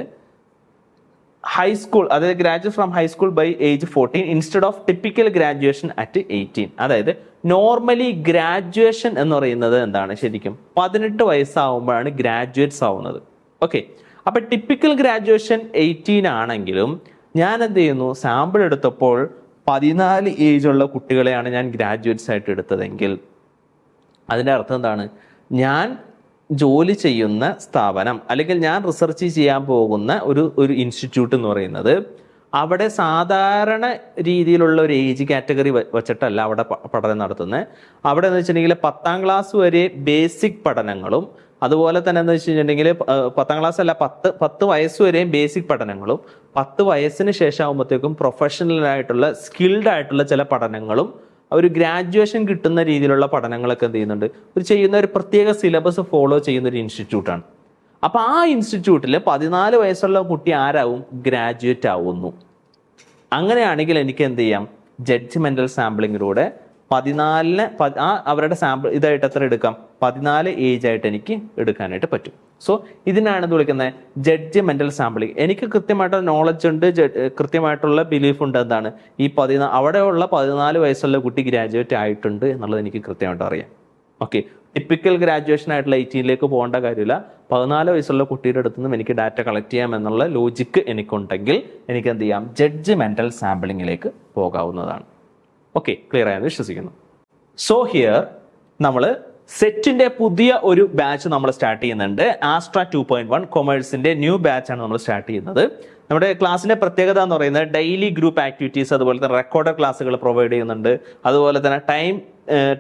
ഹൈസ്കൂൾ അതായത് graduate from high school by age fourteen instead of typical graduation at eighteen അതായത് നോർമലി ഗ്രാജുവേഷൻ എന്ന് പറയുന്നത് എന്താണ് ശരിക്കും? പതിനെട്ട് വയസ്സാവുമ്പോഴാണ് ഗ്രാജുവേറ്റ്സ് ആവുന്നത്. ഓക്കെ അപ്പൊ ടിപ്പിക്കൽ ഗ്രാജുവേഷൻ എയ്റ്റീൻ ആണെങ്കിലും ഞാൻ എന്ത് ചെയ്യുന്നു? സാമ്പിൾ എടുത്തപ്പോൾ പതിനാല് ഏജ് ഉള്ള കുട്ടികളെയാണ് ഞാൻ ഗ്രാജുവേറ്റ്സ് ആയിട്ട് എടുത്തതെങ്കിൽ അതിന്റെ അർത്ഥം എന്താണ്? ഞാൻ ജോലി ചെയ്യുന്ന സ്ഥാപനം അല്ലെങ്കിൽ ഞാൻ റിസർച്ച് ചെയ്യാൻ പോകുന്ന ഒരു ഒരു ഇൻസ്റ്റിറ്റ്യൂട്ട് എന്ന് പറയുന്നത് അവിടെ സാധാരണ രീതിയിലുള്ള ഒരു ഏജ് കാറ്റഗറി വെച്ചിട്ടല്ല അവിടെ പഠനം നടത്തുന്നത്. അവിടെ എന്ന് വെച്ചിട്ടുണ്ടെങ്കിൽ പത്താം ക്ലാസ് വരെ ബേസിക് പഠനങ്ങളും അതുപോലെ തന്നെ എന്ന് വെച്ചിട്ടുണ്ടെങ്കിൽ പത്താം ക്ലാസ് അല്ല പത്ത് പത്ത് വയസ്സ് വരെയും ബേസിക് പഠനങ്ങളും പത്ത് വയസ്സിന് ശേഷം ആകുമ്പോഴത്തേക്കും പ്രൊഫഷണൽ ആയിട്ടുള്ള സ്കിൽഡ് ആയിട്ടുള്ള ചില പഠനങ്ങളും ഒരു ഗ്രാജുവേഷൻ കിട്ടുന്ന രീതിയിലുള്ള പഠനങ്ങളൊക്കെ എന്ത് ചെയ്യുന്നുണ്ട്? ഒരു ചെയ്യുന്ന ഒരു പ്രത്യേക സിലബസ് ഫോളോ ചെയ്യുന്ന ഒരു ഇൻസ്റ്റിറ്റ്യൂട്ടാണ്. അപ്പൊ ആ ഇൻസ്റ്റിറ്റ്യൂട്ടിൽ പതിനാല് വയസ്സുള്ള കുട്ടി ആരാവും? ഗ്രാജുവേറ്റ് ആവുന്നു. അങ്ങനെയാണെങ്കിൽ എനിക്ക് എന്ത് ചെയ്യാം? ജഡ്ജ്മെന്റൽ സാമ്പിളിങ്ങിലൂടെ പതിനാലിന് ആ അവരുടെ സാമ്പിൾ ഇതായിട്ട് എത്ര എടുക്കാം? പതിനാല് ഏജ് ആയിട്ട് എനിക്ക് എടുക്കാനായിട്ട് പറ്റും. സോ ഇതിനാണ് ഇത് വിളിക്കുന്നത് ജഡ്ജ്മെന്റൽ സാമ്പിളിംഗ് എനിക്ക് കൃത്യമായിട്ട് നോളജ് ഉണ്ട് കൃത്യമായിട്ടുള്ള ബിലീഫ് ഉണ്ട് എന്താണ് ഈ പതിനാ അവിടെയുള്ള പതിനാല് വയസ്സുള്ള കുട്ടി ഗ്രാജുവേറ്റ് ആയിട്ടുണ്ട് എന്നുള്ളത് എനിക്ക് കൃത്യമായിട്ട് അറിയാം. ഓക്കെ ടിപ്പിക്കൽ ഗ്രാജുവേഷൻ ആയിട്ടുള്ള എയ്റ്റീനിലേക്ക് പോകേണ്ട കാര്യമില്ല. പതിനാല് വയസ്സുള്ള കുട്ടിയുടെ അടുത്ത് നിന്നും എനിക്ക് ഡാറ്റ കളക്ട് ചെയ്യാം എന്നുള്ള ലോജിക്ക് എനിക്കുണ്ടെങ്കിൽ എനിക്ക് എന്ത് ചെയ്യാം? ജഡ്ജ്മെന്റൽ സാമ്പിളിങ്ങിലേക്ക് പോകാവുന്നതാണ്. ഓക്കെ ക്ലിയർ ആയെന്ന് വിശ്വസിക്കുന്നു. സോ ഹിയർ നമ്മൾ സെറ്റിന്റെ പുതിയ ഒരു ബാച്ച് നമ്മൾ സ്റ്റാർട്ട് ചെയ്യുന്നുണ്ട്. ആസ്ട്ര ടു പോയിന്റ് വൺ കൊമേഴ്സിന്റെ ന്യൂ ബാച്ച് ആണ് നമ്മൾ സ്റ്റാർട്ട് ചെയ്യുന്നത്. നമ്മുടെ ക്ലാസ്സിന്റെ പ്രത്യേകത എന്ന് പറയുന്നത് ഡെയിലി ഗ്രൂപ്പ് ആക്ടിവിറ്റീസ് അതുപോലെ തന്നെ റെക്കോർഡർ ക്ലാസ്സുകൾ പ്രൊവൈഡ് ചെയ്യുന്നുണ്ട്. അതുപോലെ തന്നെ ടൈം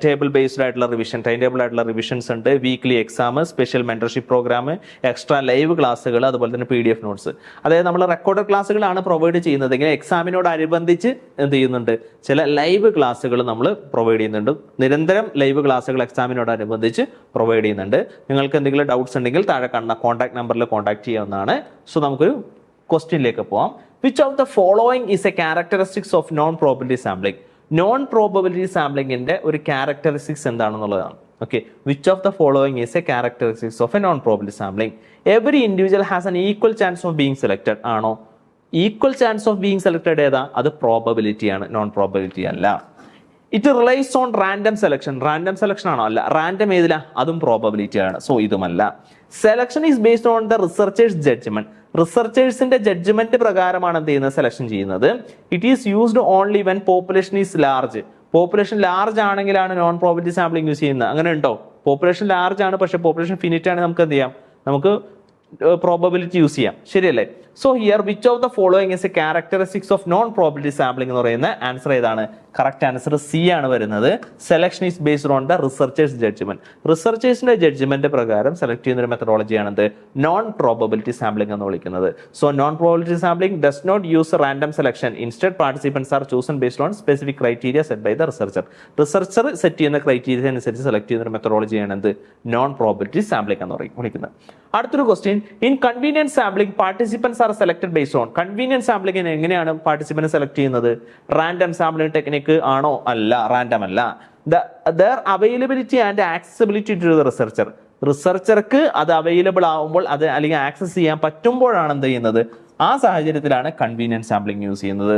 ടേബിൾ ബേസ്ഡ് ആയിട്ടുള്ള റിവിഷൻ ടൈം ടേബിൾ ആയിട്ടുള്ള റിവിഷൻസ് ഉണ്ട് weekly exam special mentorship program extra live ക്ലാസ്സുകൾ അതുപോലെ തന്നെ പി ഡി എഫ് നോട്ട്സ് അതായത് നമ്മൾ റെക്കോർഡ് ക്ലാസ്സുകളാണ് പ്രൊവൈഡ് ചെയ്യുന്നതെങ്കിൽ എക്സാമിനോടനുബന്ധിച്ച് എന്ത് ചെയ്യുന്നുണ്ട്? ചില ലൈവ് ക്ലാസ്സുകൾ നമ്മൾ പ്രൊവൈഡ് ചെയ്യുന്നുണ്ട്. നിരന്തരം ലൈവ് ക്ലാസ്സുകൾ എക്സാമിനോടനുബന്ധിച്ച് പ്രൊവൈഡ് ചെയ്യുന്നുണ്ട്. നിങ്ങൾക്ക് എന്തെങ്കിലും ഡൗട്ട്സ് ഉണ്ടെങ്കിൽ താഴെ കാണുന്ന കോൺടാക്ട് നമ്പറിൽ കോൺടാക്ട് ചെയ്യാവുന്നതാണ്. സോ നമുക്കൊരു ക്വസ്റ്റ്യനിലേക്ക് പോവാം. Which of the following is a characteristics of non probability sampling non probability സാമ്പിളിംഗിന്റെ ഒരു characteristics എന്താണെന്നുള്ളതാണ്. Okay which of the following is a characteristics of a non probability sampling every individual has an equal chance of being selected ആണോ? Equal chance of being selected ഏതാ? അത് പ്രോബബിലിറ്റി ആണ് നോൺ പ്രോബബിലിറ്റി അല്ല. It relies on random selection random selection ആണോ? അല്ല. റാൻഡം ഏതിലാ? അതും പ്രോബബിലിറ്റി ആണ്. So ഇതുമല്ല. Selection is based on the researchers judgment റിസർച്ചേഴ്സിന്റെ judgment പ്രകാരമാണ് എന്ത് ചെയ്യുന്നത്? സെലക്ഷൻ ചെയ്യുന്നത്. It is used only when population is large population large ആണെങ്കിലാണ് non probability sampling use ചെയ്യുന്നത്. അങ്ങനെ ഉണ്ടോ? പോപ്പുലേഷൻ ലാർജ് ആണ് പക്ഷേ പോപ്പുലേഷൻ ഫിനിറ്റ് ആണ് നമുക്ക് എന്ത് ചെയ്യാം? നമുക്ക് പ്രോബബിലിറ്റി യൂസ് ചെയ്യാം. ശരിയല്ലേ? So here which of the following is a characteristics of non probability sampling എന്ന് പറയുന്ന ആൻസർ ഏതാണ്? കറക്റ്റ് ആൻസർ സി ആണ് വരുന്നത്. Selection is based on the researchers judgment റിസർച്ചേഴ്സിന്റെ judgment പ്രകാരം സെലക്ട് ചെയ്യുന്ന ഒരു മെത്തഡോളജിയാണ് എന്ത് നോൺ പ്രോബബിലിറ്റി സാമ്പിളിംഗ് എന്ന് വിളിക്കുന്നത്. So non probability sampling does not use random selection instead participants are chosen based on specific criteria set by the researcher researcher set ചെയ്യുന്ന ക്രൈറ്റീരിയ അനുസരിച്ച് സെലക്ട് ചെയ്യുന്ന ഒരു മെത്തഡോളജിയാണ് എന്ത് നോൺ പ്രോബിലിറ്റി സാമ്പിളിംഗ് എന്ന് വിളിക്കുന്നത്. അടുത്തൊരു question in convenience sampling participants are selected base on convenience സാമ്പിളിങ്ങിന് എങ്ങനെയാണ് പാർട്ടിസിപ്പന്റ് സെലക്ട് ചെയ്യുന്നത്? റാൻഡം സാമ്പിളിംഗ് ടെക്നിക്ക് ആണോ അല്ല? റാൻഡം അല്ല. Their availability and accessibility to the researcher റിസർച്ചർക്ക് അത് അവൈലബിൾ ആവുമ്പോൾ അത് അല്ലെങ്കിൽ ആക്സസ് ചെയ്യാൻ പറ്റുമ്പോഴാണ് എന്ത് ചെയ്യുന്നത്? ആ സാഹചര്യത്തിലാണ് കൺവീനിയൻസ് സാമ്പിളിംഗ് യൂസ് ചെയ്യുന്നത്.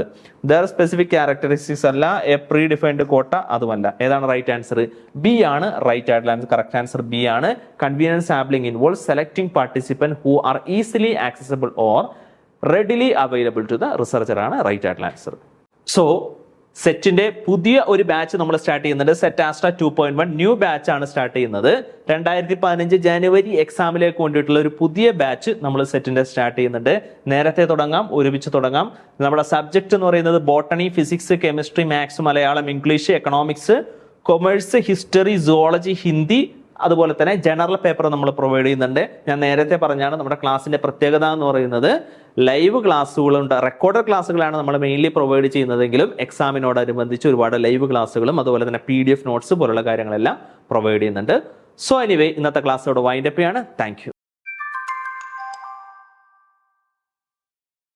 ദർ സ്പെസിഫിക് ക്യാരക്ടറിസ്റ്റിക്സ് അല്ല എ പ്രീ ഡിഫൈൻഡ് കോട്ട അതുമല്ല. ഏതാണ് റൈറ്റ് ആൻസർ ബി ആണ് റൈറ്റ് ആയിട്ടുള്ള ആൻസർ കറക്റ്റ് ആൻസർ ബി ആണ്. Convenience sampling involve selecting participant who are easily accessible or readily available to the researcher ആണ് റൈറ്റ് ആയിട്ടുള്ള ആൻസർ സോ സെറ്റിന്റെ പുതിയ ഒരു ബാച്ച് നമ്മൾ സ്റ്റാർട്ട് ചെയ്യുന്നുണ്ട്. Set Astra two point one new batch ആണ് സ്റ്റാർട്ട് ചെയ്യുന്നത്. രണ്ടായിരത്തി പതിനഞ്ച് ജനുവരി എക്സാമിലേക്ക് വേണ്ടിയിട്ടുള്ള ഒരു പുതിയ ബാച്ച് നമ്മൾ സെറ്റിന്റെ സ്റ്റാർട്ട് ചെയ്യുന്നുണ്ട്. നേരത്തെ തുടങ്ങാം ഒരുമിച്ച് തുടങ്ങാം. നമ്മുടെ സബ്ജക്ട് എന്ന് പറയുന്നത് botany physics chemistry maths Malayalam English economics commerce history zoology Hindi അതുപോലെ തന്നെ ജനറൽ പേപ്പർ നമ്മൾ പ്രൊവൈഡ് ചെയ്യുന്നുണ്ട്. ഞാൻ നേരത്തെ പറഞ്ഞാണ് നമ്മുടെ ക്ലാസ്സിന്റെ പ്രത്യേകത എന്ന് പറയുന്നത് ലൈവ് ക്ലാസ്സുകളുണ്ട് റെക്കോർഡഡ് ക്ലാസ്സുകളാണ് നമ്മൾ മെയിൻലി പ്രൊവൈഡ് ചെയ്യുന്നതെങ്കിലും എക്സാമിനോടനുബന്ധിച്ച് ഒരുപാട് ലൈവ് ക്ലാസ്സുകളും അതുപോലെ തന്നെ പി ഡി എഫ് നോട്ട്സ് പോലുള്ള കാര്യങ്ങളെല്ലാം പ്രൊവൈഡ് ചെയ്യുന്നുണ്ട്. സോ എനിവേ ഇന്നത്തെ ക്ലാസ്സോട് വൈൻഡപ്പ് ചെയ്യാണ്. താങ്ക്